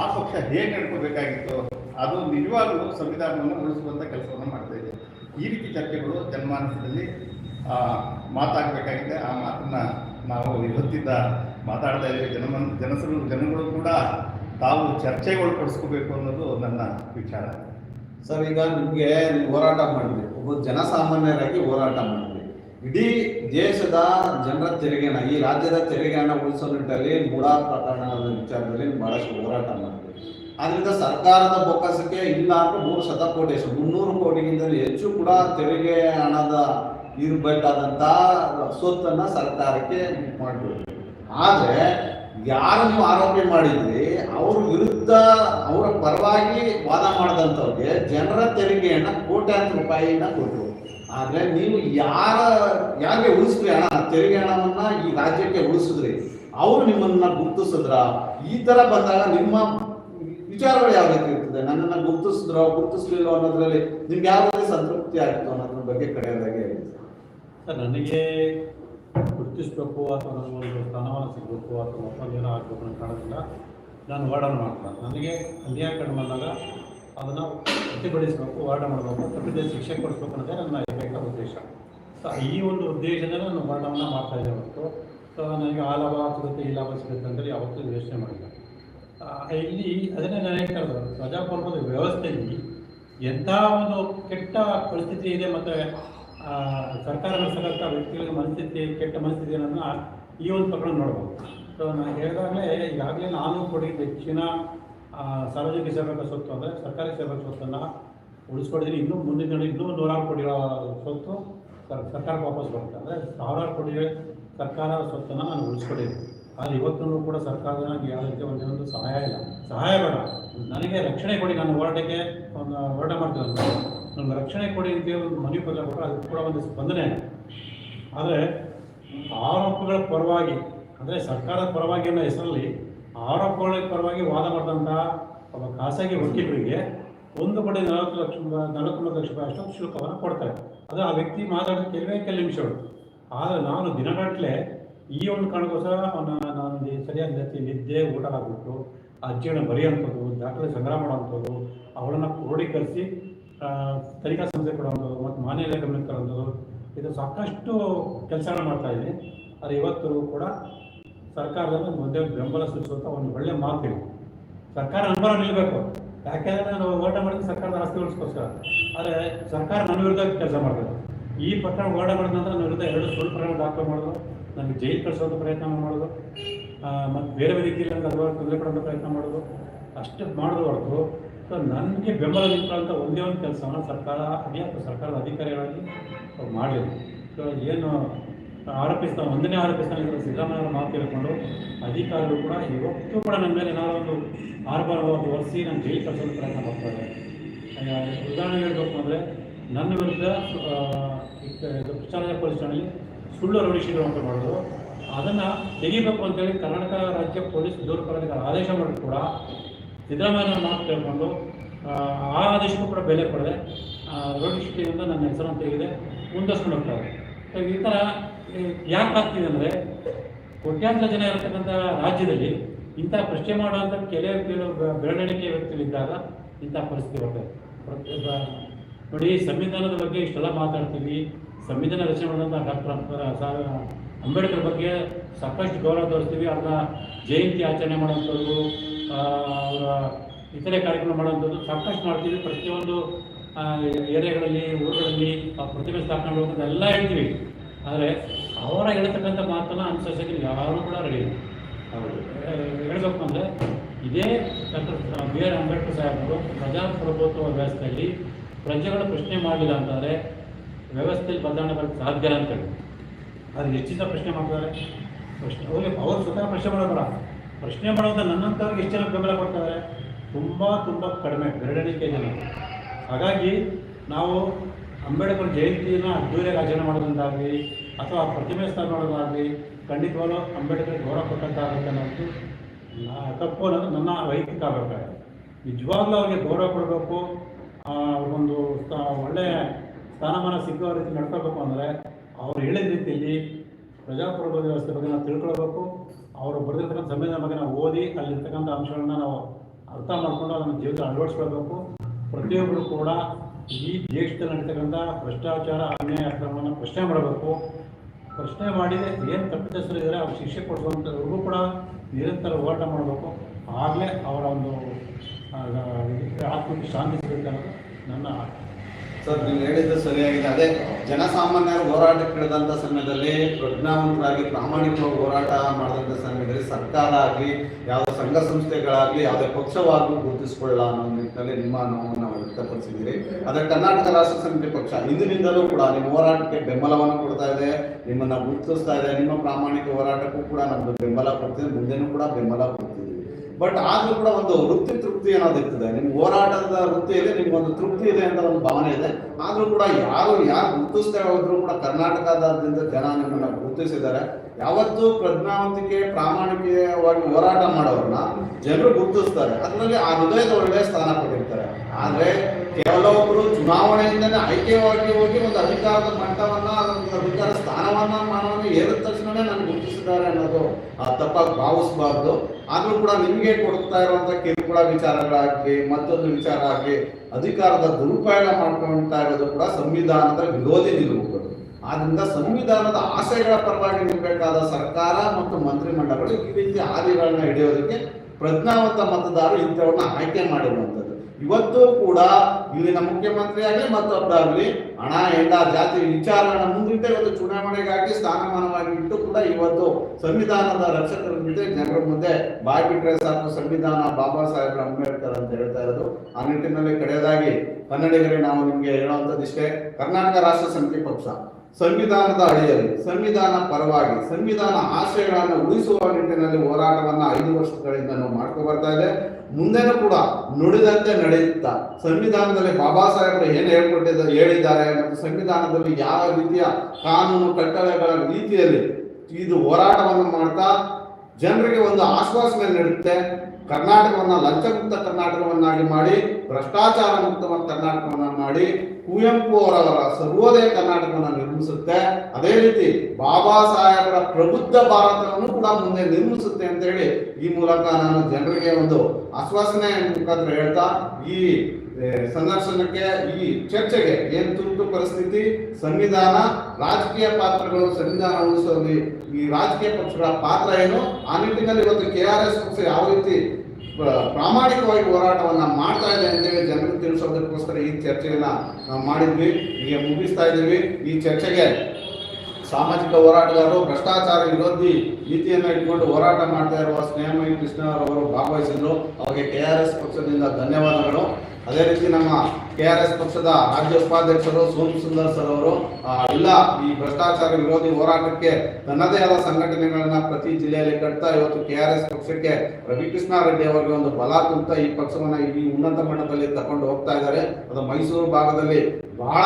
ಆ ಪಕ್ಷ ಹೇಗೆ ನಡ್ಕೋಬೇಕಾಗಿತ್ತು? ಅದು ನಿಜವಾಗ್ಲೂ ಸಂವಿಧಾನವನ್ನು ಉಳಿಸುವಂಥ ಕೆಲಸವನ್ನು ಮಾಡ್ತಾ ಇದೆ. ಈ ರೀತಿ ಚರ್ಚೆಗಳು ಜನಮಾನಸದಲ್ಲಿ ಆ, ಮಾತಾಗಬೇಕಾಗಿದೆ ಆ ಮಾತನ್ನ ನಾವು ಇವತ್ತಿಂದ ಮಾತಾಡ್ತಾ ಇದ್ದೀವಿ. ಜನಮನ್ ಜನಸರು ಜನಗಳು ಕೂಡ ತಾವು ಚರ್ಚೆಗಳು ಪಡಿಸ್ಕೋಬೇಕು ಅನ್ನೋದು ನನ್ನ ವಿಚಾರ. ಸರ್ ಈಗ ನಿಮಗೆ ಹೋರಾಟ ಮಾಡಿದ್ರಿ ಒಬ್ಬ ಜನಸಾಮಾನ್ಯರಾಗಿ ಹೋರಾಟ ಮಾಡಿದ್ರಿ ಇಡೀ ದೇಶದ ಜನರ ತೆರಿಗೆನ ಈ ರಾಜ್ಯದ ತೆರಿಗೆ ಹಣ ಉಳಿಸೋ ನಿಟ್ಟಲ್ಲಿ ಮೂಡಾ ಪ್ರಕರಣದ ವಿಚಾರದಲ್ಲಿ ಬಹಳಷ್ಟು ಹೋರಾಟ ಮಾಡಿದ್ರಿ ಆದ್ರಿಂದ ಸರ್ಕಾರದ ಬೊಕ್ಕಸಕ್ಕೆ ಇಲ್ಲ ಅಂದ್ರೆ ಮೂರು ಶತಕೋಟಿ ಅಷ್ಟು ಮುನ್ನೂರು ಕೋಟಿಗಿಂತಲೂ ಹೆಚ್ಚು ಕೂಡ ತೆರಿಗೆ ಹಣದ ಇರಬೇಕಾದಂತ ಸ್ವತ್ತನ್ನ ಸರ್ಕಾರಕ್ಕೆ ಮಾಡಬೇಕು ಆದ್ರೆ ಯಾರು ನೀವು ಆರೋಪಿ ಮಾಡಿದ್ರಿ, ಅವ್ರ ವಿರುದ್ಧ ಅವರ ಪರವಾಗಿ ವಾದ ಮಾಡಿದಂಥವ್ರಿಗೆ ಜನರ ತೆರಿಗೆಯನ್ನ ಕೋಟ್ಯಾಂತರ ರೂಪಾಯಿನ ಕೊಟ್ಟರು ಆದ್ರೆ ನೀವು ಯಾರ, ಯಾರಿಗೆ ಉಳಿಸ್ರಿ ಹಣ? ತೆರಿಗೆ ಹಣವನ್ನ ಈ ರಾಜ್ಯಕ್ಕೆ ಉಳಿಸಿದ್ರಿ. ಅವ್ರು ನಿಮ್ಮನ್ನ ಗುರುತಿಸಿದ್ರ? ಈ ತರ ಬಂದಾಗ ನಿಮ್ಮ ವಿಚಾರಗಳು ಯಾವ ರೀತಿ ಇರ್ತದೆ? ನನ್ನನ್ನ ಗುರುತಿಸಿದ್ರೋ ಗುರುತಿಸ್ಲಿಲ್ಲ ಅನ್ನೋದ್ರಲ್ಲಿ ನಿಮ್ಗೆ ಯಾವ ರೀತಿ ಸಂತೃಪ್ತಿ ಆಗ್ತು ಅನ್ನೋದ್ರ ಬಗ್ಗೆ ಕಡೆಯದಾಗೆ ಸರ್, ನನಗೆ ಗುರುತಿಸ್ಬೇಕು ಅಥವಾ ಒಂದು ಸ್ಥಾನಮಾನ ಸಿಗಬೇಕು ಅಥವಾ ಮತ್ತೊಂದೇನೋ ಆಗಬೇಕು ಅಂತ ಕಾಣೋದಿಲ್ಲ ನಾನು ವಾರ್ಡನ್ ಮಾಡ್ತೀನಿ. ನನಗೆ ಅನ್ಯಾಯ ಕಂಡು ಬಂದಾಗ ಅದನ್ನು ಪ್ರತಿಭಟಿಸಬೇಕು, ವಾರ್ಡ ಮಾಡಬೇಕು ತಪ್ಪಿದ ಶಿಕ್ಷೆ ಕೊಡಿಸ್ಬೇಕು ಅನ್ನೋದೇ ನನ್ನ ಏಕೈಕ ಉದ್ದೇಶ. ಸೊ ಈ ಒಂದು ಉದ್ದೇಶದಿಂದ ನಾನು ವಾರ್ಡವನ್ನು ಮಾಡ್ತಾ ಇದ್ದೆ ಹೊರತು. ಸೊ ನನಗೆ ಆ ಲಾಭ ಸಿಗುತ್ತೆ ಈ ಲಾಭ ಸಿಗುತ್ತೆ ಅಂತೇಳಿ ಯಾವತ್ತೂ ಯೋಚನೆ ಮಾಡಿಲ್ಲ. ಇಲ್ಲಿ ಅದನ್ನೇ ನಾನು ಹೇಳ್ತಾ ಇರೋದು. ಪ್ರಜಾಪ್ರಭುತ್ವದ ವ್ಯವಸ್ಥೆಯಲ್ಲಿ ಎಂಥ ಒಂದು ಕೆಟ್ಟ ಪರಿಸ್ಥಿತಿ ಇದೆ ಮತ್ತು ಸರ್ಕಾರ ನಡೆಸತಕ್ಕ ವ್ಯಕ್ತಿಗಳ ಮನಸ್ಥಿತಿ, ಕೆಟ್ಟ ಮನಸ್ಥಿತಿ ಅನ್ನೋದನ್ನ ಈ ಒಂದು ಪ್ರಕರಣ ನೋಡ್ಬೋದು. ಸೊ ನಾನು ಹೇಳಿದಾಗಲೇ ಈಗಾಗಲೇ ನಾನು ಕೊಡಿದ ಹೆಚ್ಚಿನ ಸಾರ್ವಜನಿಕ ಸೇವಕ ಸ್ವತ್ತು ಅಂದರೆ ಸರ್ಕಾರಿ ಸೇವಕ ಸ್ವತ್ತನ್ನು ಉಳಿಸ್ಕೊಡಿದ್ರೆ ಇನ್ನೂ ಮುಂದಿನ ದಿನ ಇನ್ನೂ ನೂರಾರು ಸ್ವತ್ತು ಸರ್- ಸರ್ಕಾರಕ್ಕೆ ವಾಪಸ್ ಬರುತ್ತೆ. ಅಂದರೆ ಸಾವಿರಾರು ಕೋಟಿ ಸರ್ಕಾರ ಸ್ವತ್ತನ್ನು ನಾನು ಉಳಿಸ್ಕೊಂಡಿದ್ದೀನಿ. ಆದರೆ ಇವತ್ತೂ ಕೂಡ ಸರ್ಕಾರದ ನನಗೆ ಯಾವ ರೀತಿ ಒಂದೇ ಒಂದು ಸಹಾಯ ಇಲ್ಲ. ಸಹಾಯ ಬೇಡ. ನನಗೆ ರಕ್ಷಣೆ ಕೊಡಿ, ನಾನು ಹೋರಾಟಕ್ಕೆ ಒಂದು ಹೋರಾಟ ಮಾಡ್ತೀನಿ. ನನಗೆ ರಕ್ಷಣೆ ಕೊಡಿ ಅಂತ ಒಂದು ಮನವಿ ಪತ್ರ ಕೊಟ್ಟರೆ ಅದಕ್ಕೆ ಕೂಡ ಒಂದು ಸ್ಪಂದನೆ ಆದರೆ, ಆರೋಪಗಳ ಪರವಾಗಿ, ಅಂದರೆ ಸರ್ಕಾರದ ಪರವಾಗಿ ಅನ್ನೋ ಹೆಸರಲ್ಲಿ ಆರೋಪಗಳ ಪರವಾಗಿ ವಾದ ಮಾಡಿದಂಥ ಒಬ್ಬ ಖಾಸಗಿ ವಕೀಲರಿಗೆ ಒಂದು ಕಡೆ ನಲವತ್ತು ಲಕ್ಷ ನಲವತ್ತೊಂಬತ್ತು ಲಕ್ಷ ರೂಪಾಯಿ ಅಷ್ಟು ಶುಲ್ಕವನ್ನು ಕೊಡ್ತಾರೆ. ಅದು ಆ ವ್ಯಕ್ತಿ ಮಾತಾಡೋದು ಕೆಲವೇ, ಕೆಲವು ನಿಮಿಷಗಳು. ಆದರೆ ನಾನು ದಿನಗಟ್ಟಲೆ ಈ ಒಂದು ಕಾರಣಕ್ಕೋಸ್ಕರ ಅವನ ನಾನು ಸರಿಯಾದ ರೀತಿ ನಿದ್ದೆ, ಊಟ ಆಗ್ಬಿಟ್ಟು, ಆ ಅರ್ಜಿಗಳನ್ನ ಬರೆಯುವಂಥದ್ದು ದಾಖಲೆ ಸಂಗ್ರಹ ಮಾಡುವಂಥದ್ದು, ಅವಳನ್ನು ಕ್ರೋಢೀಕರಿಸಿ ತನಿಖಾ ಸಂಸ್ಥೆ ಕೊಡುವಂಥದ್ದು ಮತ್ತು ಮಾನ್ಯ ಗಮನಕ್ಕೆ ತರುವಂಥದ್ದು, ಇದು ಸಾಕಷ್ಟು ಕೆಲಸಗಳನ್ನ ಮಾಡ್ತಾ ಇದ್ದೀನಿ ಆದರೆ ಇವತ್ತು ಕೂಡ ಸರ್ಕಾರದಲ್ಲಿ ಮುಂದೆ ಬೆಂಬಲ ಸೂಚಿಸುವಂಥ ಒಂದು ಒಳ್ಳೆ ಮಾತಿದೆ ಸರ್ಕಾರ ಅನುಭವ ನಿಲ್ಲಬೇಕು ಯಾಕೆಂದರೆ ನಾವು ಹೋರಾಟ ಮಾಡಿದ್ರೆ ಸರ್ಕಾರದ ಆಸ್ತಿ ಉಳಿಸ್ಕೋಸ್ಕರ ಆದರೆ ಸರ್ಕಾರ ನನ್ನ ವಿರುದ್ಧ ಕೆಲಸ ಮಾಡಬೇಕು ಈ ಪ್ರಕರಣ ಹೋರಾಟ ಮಾಡಿದ ನಂತರ ನನ್ನ ವಿರುದ್ಧ ಎರಡು ಸುಳ್ಳು ಪ್ರಕರಣ ದಾಖಲು ಮಾಡೋದು ನನಗೆ ಜೈಲು ಕಳಿಸೋದು ಪ್ರಯತ್ನ ಮಾಡೋದು. ಮತ್ತು ಬೇರೆ ಬೇರೆ ರೀತಿಯಲ್ಲಿ ಅದರ ತೊಂದರೆ ಕೊಡೋದು ಪ್ರಯತ್ನ ಮಾಡೋದು. ಅಷ್ಟು ಮಾಡೋದು ಹೊರತು, ಸೊ ನನಗೆ ಬೆಂಬಲ ನಿಂತ್ಕೊಳ್ಳೋಂಥ ಒಂದೇ ಒಂದು ಕೆಲಸವನ್ನು ಸರ್ಕಾರ ಅಥವಾ ಸರ್ಕಾರದ ಅಧಿಕಾರಿಗಳಾಗಿ ಅವ್ರು ಮಾಡಿದರು ಸೊ ಏನು ಆರೋಪಿಸ್ತಾ, ಒಂದನೇ ಆರೋಪಿಸ್ತಾ ಸಿದ್ದರಾಮಯ್ಯ ಮಾತು ಕೇಳಿಕೊಂಡು ಅಧಿಕಾರಿಗಳು ಕೂಡ ಇವತ್ತು ಕೂಡ ನನ್ನ ಮೇಲೆ ಏನಾದರೂ ಒಂದು ಆರೋಪ ಹೊರಿಸಿ ನಾನು ಜೈಲು ಕಳಿಸೋದು ಪ್ರಯತ್ನ ಮಾಡ್ತಾರೆ ಉದಾಹರಣೆ ಹೇಳಬೇಕು ಅಂದರೆ, ನನ್ನ ವಿರುದ್ಧ ಪ್ರಚಾರ ಪೊಲೀಸ್ ಠಾಣೆಯಲ್ಲಿ ಸುಳ್ಳು ರೌಡಿ ಶೀಟರ್ ಅಂತ ಮಾಡೋದು. ಅದನ್ನು ತೆಗಿಬೇಕು ಅಂತೇಳಿ ಕರ್ನಾಟಕ ರಾಜ್ಯ ಪೊಲೀಸ್ ದೂರ ಆದೇಶ ಮಾಡಿದ್ರು ಕೂಡ. ಸಿದ್ದರಾಮಯ್ಯ ಮಾತು ಕೇಳಿಕೊಂಡು ಆ, ಆದೇಶಕ್ಕೂ ಕೂಡ ಬೆಲೆ ಕೊಡದೆ ರೋಡ್ ಶಿಟ್ಟಿಯಿಂದ ನನ್ನ ಹೆಸರನ್ನು ತೆಗೆದೆ ಮುಂದಸ್ಕೊಂಡು ಹೋಗ್ತಾರೆ ಈ ಥರ ಯಾಕೆ ಆಗ್ತಿದೆ ಅಂದರೆ ಕೋಟ್ಯಾಂತರ ಜನ ಇರತಕ್ಕಂಥ ರಾಜ್ಯದಲ್ಲಿ ಇಂಥ ಪ್ರಶ್ನೆ ಮಾಡುವಂಥ ಕೆಲವು ಕೆಲವು ಬೆಳವಣಿಗೆ ವ್ಯಕ್ತಿಗಳಿದ್ದಾಗ ಇಂಥ ಪರಿಸ್ಥಿತಿ ಬರ್ತದೆ. ನೋಡಿ ಸಂವಿಧಾನದ ಬಗ್ಗೆ ಇಷ್ಟೆಲ್ಲ ಮಾತಾಡ್ತೀವಿ. ಸಂವಿಧಾನ ರಚನೆ ಮಾಡಿದಂಥ ಡಾಕ್ಟರ್ ಅಂಬೇಡ್ಕರ್ ಬಗ್ಗೆ ಸಾಕಷ್ಟು ಗೌರವ ತೋರಿಸ್ತೀವಿ. ಅವ್ರನ್ನ ಜಯಂತಿ ಆಚರಣೆ ಮಾಡುವಂಥದ್ದು ಅವರ ಇತರೆ ಕಾರ್ಯಕ್ರಮ ಮಾಡುವಂಥದ್ದು ಸಾಕಷ್ಟು ಮಾಡ್ತೀವಿ. ಪ್ರತಿಯೊಂದು ಏರಿಯಾಗಳಲ್ಲಿ ಊರುಗಳಲ್ಲಿ ಆ ಪ್ರತಿಮೆ ಸ್ಥಾಪನೆ ಮಾಡುವಂಥದ್ದು ಎಲ್ಲ ಹೇಳ್ತೀವಿ. ಆದರೆ ಅವರ ಹೇಳ್ತಕ್ಕಂಥ ಮಾತನ್ನು ಅನುಸರಿಸೋಕೆ ಯಾರೂ ಕೂಡ ರೆಡಿ ಇಲ್ಲ. ಹೌದು. ಹೇಳಬೇಕು ಅಂದರೆ ಇದೇ ಡಾಕ್ಟರ್ ಬಿ ಆರ್ ಅಂಬೇಡ್ಕರ್ ಸಾಹೇಬರು ಪ್ರಜಾಪ್ರಭುತ್ವ ವ್ಯವಸ್ಥೆಯಲ್ಲಿ ಪ್ರಜೆಗಳು ಪ್ರಶ್ನೆ ಮಾಡಲಿಲ್ಲ ಅಂತಂದರೆ ವ್ಯವಸ್ಥೆಯಲ್ಲಿ ಬದಲಾವಣೆ ಬರೋಕ್ಕೆ ಸಾಧ್ಯ ಅಂತೇಳಿ ಅದು ಹೆಚ್ಚಿನ ಪ್ರಶ್ನೆ ಮಾಡ್ತಾರೆ? ಪ್ರಶ್ನೆ ಅವ್ರಿಗೆ ಅವ್ರು ಸ್ವತಃ ಪ್ರಶ್ನೆ ಮಾಡೋದ್ರ ಪ್ರಶ್ನೆ ಮಾಡೋದು ನನ್ನಂಥವ್ರಿಗೆ ಎಷ್ಟು ಜನ ಬೆಂಬಲ ಕೊಡ್ತಾರೆ? ತುಂಬ ತುಂಬ ಕಡಿಮೆ ಬೆರಳೆಣಿಕೆ ಜನ ಹಾಗಾಗಿ ನಾವು ಅಂಬೇಡ್ಕರ್ ಜಯಂತಿಯನ್ನು ಅದ್ದೂರಿಯಾಗಿ ಆಚರಣೆ ಮಾಡೋದಂತಾಗಲಿ ಅಥವಾ ಪ್ರತಿಮೆ ಸ್ಥಾನ ಮಾಡೋದಾಗಲಿ ಖಂಡಿತವಾಗ್ಲೂ ಅಂಬೇಡ್ಕರ್ ಗೌರವ ಕೊಟ್ಟಂತಾಗುತ್ತೆ ಅನ್ನೋದು ತಪ್ಪು ಅನ್ನೋದು ನನ್ನ ವೈಯಕ್ತಿಕ ಅಭಿಪ್ರಾಯ. ನಿಜವಾಗ್ಲೂ ಅವ್ರಿಗೆ ಗೌರವ ಕೊಡಬೇಕು ಒಂದು ಒಳ್ಳೆ ಒಳ್ಳೆಯ ಸ್ಥಾನಮಾನ ಸಿಕ್ಕೋ ರೀತಿ ನಡ್ಕೋಬೇಕು ಅಂದರೆ ಅವ್ರು ಹೇಳಿದ ರೀತಿಯಲ್ಲಿ ಪ್ರಜಾಪ್ರಭುತ್ವ ವ್ಯವಸ್ಥೆ ಬಗ್ಗೆ ನಾವು ತಿಳ್ಕೊಳ್ಬೇಕು. ಅವರು ಬರೆದಿರ್ತಕ್ಕಂಥ ಸಂವಿಧಾನ ಬಗ್ಗೆ ನಾವು ಓದಿ ಅಲ್ಲಿರ್ತಕ್ಕಂಥ ಅಂಶಗಳನ್ನ ನಾವು ಅರ್ಥ ಮಾಡಿಕೊಂಡು ಅದನ್ನು ಜೀವಿತ ಅಳವಡಿಸ್ಕೊಳ್ಬೇಕು. ಪ್ರತಿಯೊಬ್ಬರು ಕೂಡ ಈ ದೇಶದಲ್ಲಿ ನಡೀತಕ್ಕಂಥ ಭ್ರಷ್ಟಾಚಾರ, ಅನ್ಯಾಯ ಅಕ್ರಮವನ್ನು ಪ್ರಶ್ನೆ ಮಾಡಬೇಕು. ಪ್ರಶ್ನೆ ಮಾಡಿದರೆ ಏನು ತಪ್ಪಿತಸ್ಥರು ಇದ್ದಾರೆ ಅವ್ರು ಶಿಕ್ಷೆ ಕೊಡುವಂಥವ್ರಿಗೂ ಕೂಡ ನಿರಂತರ ಹೋರಾಟ ಮಾಡಬೇಕು. ಆಗಲೇ ಅವರ ಒಂದು ಆತ್ಮಕ್ಕೆ ಶಾಂತಿ ನನ್ನ ಸರ್, ನೀವು ಹೇಳಿದ್ದು ಸರಿಯಾಗಿದೆ. ಅದೇ, ಜನಸಾಮಾನ್ಯರು ಹೋರಾಟಕ್ಕಿಳಿದಂಥ ಸಮಯದಲ್ಲಿ ಪ್ರಜ್ಞಾವಂತರಾಗಿ, ಪ್ರಾಮಾಣಿಕವಾಗಿ ಹೋರಾಟ ಮಾಡಿದಂಥ ಸಮಯದಲ್ಲಿ ಸರ್ಕಾರ ಆಗಲಿ, ಯಾವುದೇ ಸಂಘ ಸಂಸ್ಥೆಗಳಾಗಲಿ, ಯಾವುದೇ ಪಕ್ಷವಾಗಲೂ ಗುರುತಿಸಿಕೊಳ್ಳ ಅನ್ನೋ ನಿಟ್ಟಿನಲ್ಲಿ ನಿಮ್ಮ ನೋವನ್ನು ನಾವು ವ್ಯಕ್ತಪಡಿಸಿದ್ದೀರಿ. ಆದರೆ ಕರ್ನಾಟಕ ರಾಷ್ಟ್ರ ಸಮಿತಿ ಪಕ್ಷ, ಇಂದಿನಿಂದಲೂ ಕೂಡ ನಿಮ್ಮ ಹೋರಾಟಕ್ಕೆ ಬೆಂಬಲವನ್ನು ಕೊಡ್ತಾ ಇದೆ, ನಿಮ್ಮನ್ನ ಗುರುತಿಸ್ತಾ ಇದೆ, ನಿಮ್ಮ ಪ್ರಾಮಾಣಿಕ ಹೋರಾಟಕ್ಕೂ ಕೂಡ ನಮ್ದು ಬೆಂಬಲ ಕೊಡ್ತೀವಿ, ಮುಂದೆನೂ ಕೂಡ ಬೆಂಬಲ ಕೊಡ್ತಿದ್ದೀವಿ ಬಟ್ ಆದ್ರೂ ಕೂಡ ಒಂದು ವೃತ್ತಿ ತೃಪ್ತಿ ಅನ್ನೋದು ಇರ್ತದೆ. ನಿಮ್ಗೆ ಹೋರಾಟದ ವೃತ್ತಿಯಲ್ಲಿ ನಿಮ್ಗೆ ಒಂದು ತೃಪ್ತಿ ಇದೆ ಅಂತ ಒಂದು ಭಾವನೆ ಇದೆ. ಆದ್ರೂ ಕೂಡ ಯಾರು ಯಾರು ಗುರುತಿಸ್ತಾ ಹೋದ್ರು ಕೂಡ ಕರ್ನಾಟಕದಾದ್ಯಂತ ಜನ ನಿಮ್ಮನ್ನ ಗುರುತಿಸಿದ್ದಾರೆ. ಯಾವತ್ತೂ ಪ್ರಜ್ಞಾವಂತಿಕೆ, ಪ್ರಾಮಾಣಿಕವಾಗಿ ಹೋರಾಟ ಮಾಡೋರನ್ನ ಜನರು ಗುರುತಿಸ್ತಾರೆ. ಅದರಲ್ಲಿ ಆ ಹೃದಯದ ಒಳ್ಳೆಯ ಸ್ಥಾನ ಕೊಟ್ಟಿರ್ತಾರೆ ಆದ್ರೆ ಕೆಲವೊಬ್ರು ಚುನಾವಣೆಯಿಂದನೇ ಆಯ್ಕೆವಾಗಿ ಹೋಗಿ ಒಂದು ಅಧಿಕಾರದ ಮಟ್ಟವನ್ನ ಅಧಿಕಾರ ಸ್ಥಾನವನ್ನ ಮಾನವನ್ನ ಏರಿದ ತಕ್ಷಣನೇ ನಾನು ಗುರುತಿಸಿದ್ದಾರೆ ಅನ್ನೋದು ಆ, ತಪ್ಪಾಗಿ ಭಾವಿಸಬಾರ್ದು. ಆದರೂ ಕೂಡ ನಿಮಗೆ ಕೊಡ್ತಾ ಇರುವಂತ ಕಿರುಕುಳ ವಿಚಾರಗಳಾಗಲಿ ಮತ್ತೊಂದು ವಿಚಾರ ಆಗಲಿ ಅಧಿಕಾರದ ದುರುಪಯೋಗ ಮಾಡ್ಕೊಳ್ತಾ ಇರೋದು ಕೂಡ ಸಂವಿಧಾನದ ವಿರೋಧಿ ನಿಲುವುಗಳು. ಆದ್ರಿಂದ ಸಂವಿಧಾನದ ಆಶಯಗಳ ಪರವಾಗಿ ನಿಲ್ಲಬೇಕಾದ ಸರ್ಕಾರ ಮತ್ತು ಮಂತ್ರಿಮಂಡಲಗಳು ಈ ರೀತಿ ಹಾದಿಗಳನ್ನ ಹಿಡಿಯೋದಕ್ಕೆ ಪ್ರಜ್ಞಾವಂತ ಮತದಾರರು ಇಂಥವ್ರನ್ನ ಆಯ್ಕೆ ಮಾಡಿರುವಂಥದ್ದು. ಇವತ್ತು ಕೂಡ ಇಲ್ಲಿನ ಮುಖ್ಯಮಂತ್ರಿ ಆಗಲಿ ಮತ್ತೊಬ್ಬರಾಗಲಿ ಹಣ ಎಲ್ಲ ಜಾತಿ ವಿಚಾರಗಳ ಮುಂದಿಟ್ಟು ಇವತ್ತು ಚುನಾವಣೆಗಾಗಿ ಸ್ಥಾನಮಾನವಾಗಿ ಇಟ್ಟು ಕೂಡ ಇವತ್ತು ಸಂವಿಧಾನದ ರಕ್ಷಕರ ಜೊತೆ ಜನರ ಮುಂದೆ ಬಾಯಿ ಬಿಟ್ರೆ ಸಾಕು ಸಂವಿಧಾನ ಬಾಬಾ ಸಾಹೇಬ್ ಅಂಬೇಡ್ಕರ್ ಅಂತ ಹೇಳ್ತಾ ಇರೋದು. ಆ ನಿಟ್ಟಿನಲ್ಲಿ ಕಡೆಯದಾಗಿ ಕನ್ನಡಿಗರೇ ನಾವು ನಿಮ್ಗೆ ಹೇಳುವಂಥದ್ದಿಷ್ಟೇ ಕರ್ನಾಟಕ ರಾಷ್ಟ್ರ ಸಮಿತಿ ಪಕ್ಷ. ಸಂವಿಧಾನದ ಅಡಿಯಲ್ಲಿ, ಸಂವಿಧಾನ ಪರವಾಗಿ, ಸಂವಿಧಾನ ಆಶಯಗಳನ್ನು ಉಳಿಸುವ ನಿಟ್ಟಿನಲ್ಲಿ ಹೋರಾಟವನ್ನು ಐದು ವರ್ಷಗಳಿಂದ ನಾವು ಮಾಡ್ಕೊ ಬರ್ತಾ ಇದೆ. ಮುಂದೆನೂ ಕೂಡ ನುಡಿದಂತೆ ನಡೆಯುತ್ತಾ ಸಂವಿಧಾನದಲ್ಲಿ ಬಾಬಾ ಸಾಹೇಬರು ಏನು ಹೇಳ್ಕೊಟ್ಟಿದ್ದಾರೆ ಹೇಳಿದ್ದಾರೆ ಮತ್ತು ಸಂವಿಧಾನದಲ್ಲಿ ಯಾವ ರೀತಿಯ ಕಾನೂನು ಕಟ್ಟಳೆಗಳ ರೀತಿಯಲ್ಲಿ ಇದು ಹೋರಾಟವನ್ನು ಮಾಡ್ತಾ ಜನರಿಗೆ ಒಂದು ಆಶ್ವಾಸನೆ ನೀಡುತ್ತೆ. ಕರ್ನಾಟಕವನ್ನ ಲಂಚಮುಕ್ತ ಕರ್ನಾಟಕವನ್ನಾಗಿ ಮಾಡಿ, ಭ್ರಷ್ಟಾಚಾರ ಮುಕ್ತ ಕರ್ನಾಟಕವನ್ನ ಮಾಡಿ ಕುವೆಂಪು ಅವರವರ ಸರ್ವೋದಯ ಕರ್ನಾಟಕವನ್ನ ನಿರ್ಮಿಸುತ್ತೆ. ಅದೇ ರೀತಿ ಬಾಬಾ ಸಾಹೇಬರ ಪ್ರಬುದ್ಧ ಭಾರತವನ್ನು ಕೂಡ ಮುಂದೆ ನಿರ್ಮಿಸುತ್ತೆ ಅಂತ ಹೇಳಿ ಈ ಮೂಲಕ ನಾನು ಜನರಿಗೆ ಒಂದು ಆಶ್ವಾಸನೆ ಮುಖಾಂತರ ಹೇಳ್ತಾ ಈ ಸಂದರ್ಶನಕ್ಕೆ ಈ ಚರ್ಚೆಗೆ ಏನು ತುರ್ತು ಪರಿಸ್ಥಿತಿ, ಸಂವಿಧಾನ, ರಾಜಕೀಯ ಪಾತ್ರಗಳು, ಸಂವಿಧಾನ ಉಳಿಸುವಲ್ಲಿ ಈ ರಾಜಕೀಯ ಪಕ್ಷಗಳ ಪಾತ್ರ ಏನು? ಆ ನಿಟ್ಟಿನಲ್ಲಿ ಇವತ್ತು ಕೆ ಆರ್ ಎಸ್ ಪಕ್ಷ ಯಾವ ರೀತಿ ಪ್ರಾಮಾಣಿಕವಾಗಿ ಹೋರಾಟವನ್ನ ಮಾಡ್ತಾ ಇದೆ ಅಂತೇಳಿ ಜನರಿಗೆ ತಿಳಿಸೋದಕ್ಕೋಸ್ಕರ ಈ ಚರ್ಚೆಯನ್ನ ನಾವು ಮಾಡಿದ್ವಿ. ಈಗ ಮುಗಿಸ್ತಾ ಇದ್ದೀವಿ. ಈ ಚರ್ಚೆಗೆ ಸಾಮಾಜಿಕ ಹೋರಾಟಗಾರರು, ಭ್ರಷ್ಟಾಚಾರ ವಿರೋಧಿ ನೀತಿಯನ್ನು ಇಟ್ಕೊಂಡು ಹೋರಾಟ ಮಾಡ್ತಾ ಇರುವ ಸ್ನೇಹಮಯಿ ಕೃಷ್ಣ ಅವರು ಭಾಗವಹಿಸಿದ್ರು. ಅವರಿಗೆ ಕೆ ಆರ್ ಎಸ್ ಪಕ್ಷದಿಂದ ಧನ್ಯವಾದಗಳು. ಅದೇ ರೀತಿ ನಮ್ಮ ಕೆ ಆರ್ ಎಸ್ ಪಕ್ಷದ ರಾಜ್ಯ ಉಪಾಧ್ಯಕ್ಷರು ಸೋಮ್ ಸುಂದರ್ ಸರ್ ಅವರು ಎಲ್ಲ ಈ ಭ್ರಷ್ಟಾಚಾರ ವಿರೋಧಿ ಹೋರಾಟಕ್ಕೆ ತನ್ನದೇ ಆದ ಸಂಘಟನೆಗಳನ್ನ ಪ್ರತಿ ಜಿಲ್ಲೆಯಲ್ಲಿ ಕಟ್ತಾ ಇವತ್ತು ಕೆ ಆರ್ ಎಸ್ ಪಕ್ಷಕ್ಕೆ ರವಿಕೃಷ್ಣ ರೆಡ್ಡಿ ಅವರಿಗೆ ಒಂದು ಬಲ ತುಂಬುತ್ತಾ ಈ ಪಕ್ಷವನ್ನ ಈ ಉನ್ನತ ಮಟ್ಟದಲ್ಲಿ ತಕೊಂಡು ಹೋಗ್ತಾ ಇದ್ದಾರೆ. ಅದು ಮೈಸೂರು ಭಾಗದಲ್ಲಿ ಬಹಳ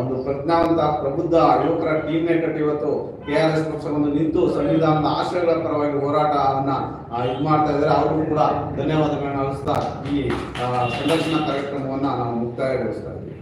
ಒಂದು ಪ್ರಜ್ಞಾವಂತ, ಪ್ರಬುದ್ಧ, ಯುವಕರ ಟೀಮ್ನೇ ಕಟ್ಟಿ ಇವತ್ತು ಕೆ ಆರ್ ಎಸ್ ಪಕ್ಷವನ್ನು ನಿಂತು ಸಂವಿಧಾನದ ಆಶಯಗಳ ಪರವಾಗಿ ಹೋರಾಟವನ್ನ ಇದು ಮಾಡ್ತಾ ಇದ್ದಾರೆ. ಅವ್ರಿಗೂ ಕೂಡ ಧನ್ಯವಾದಗಳನ್ನ ಅಳಿಸ್ತಾ ಈ ಆ, ಸಂದರ್ಶನ ಕಾರ್ಯಕ್ರಮವನ್ನ ನಾವು ಮುಕ್ತಾಯಗೊಳಿಸ್ತಾ ಇದ್ದೀವಿ.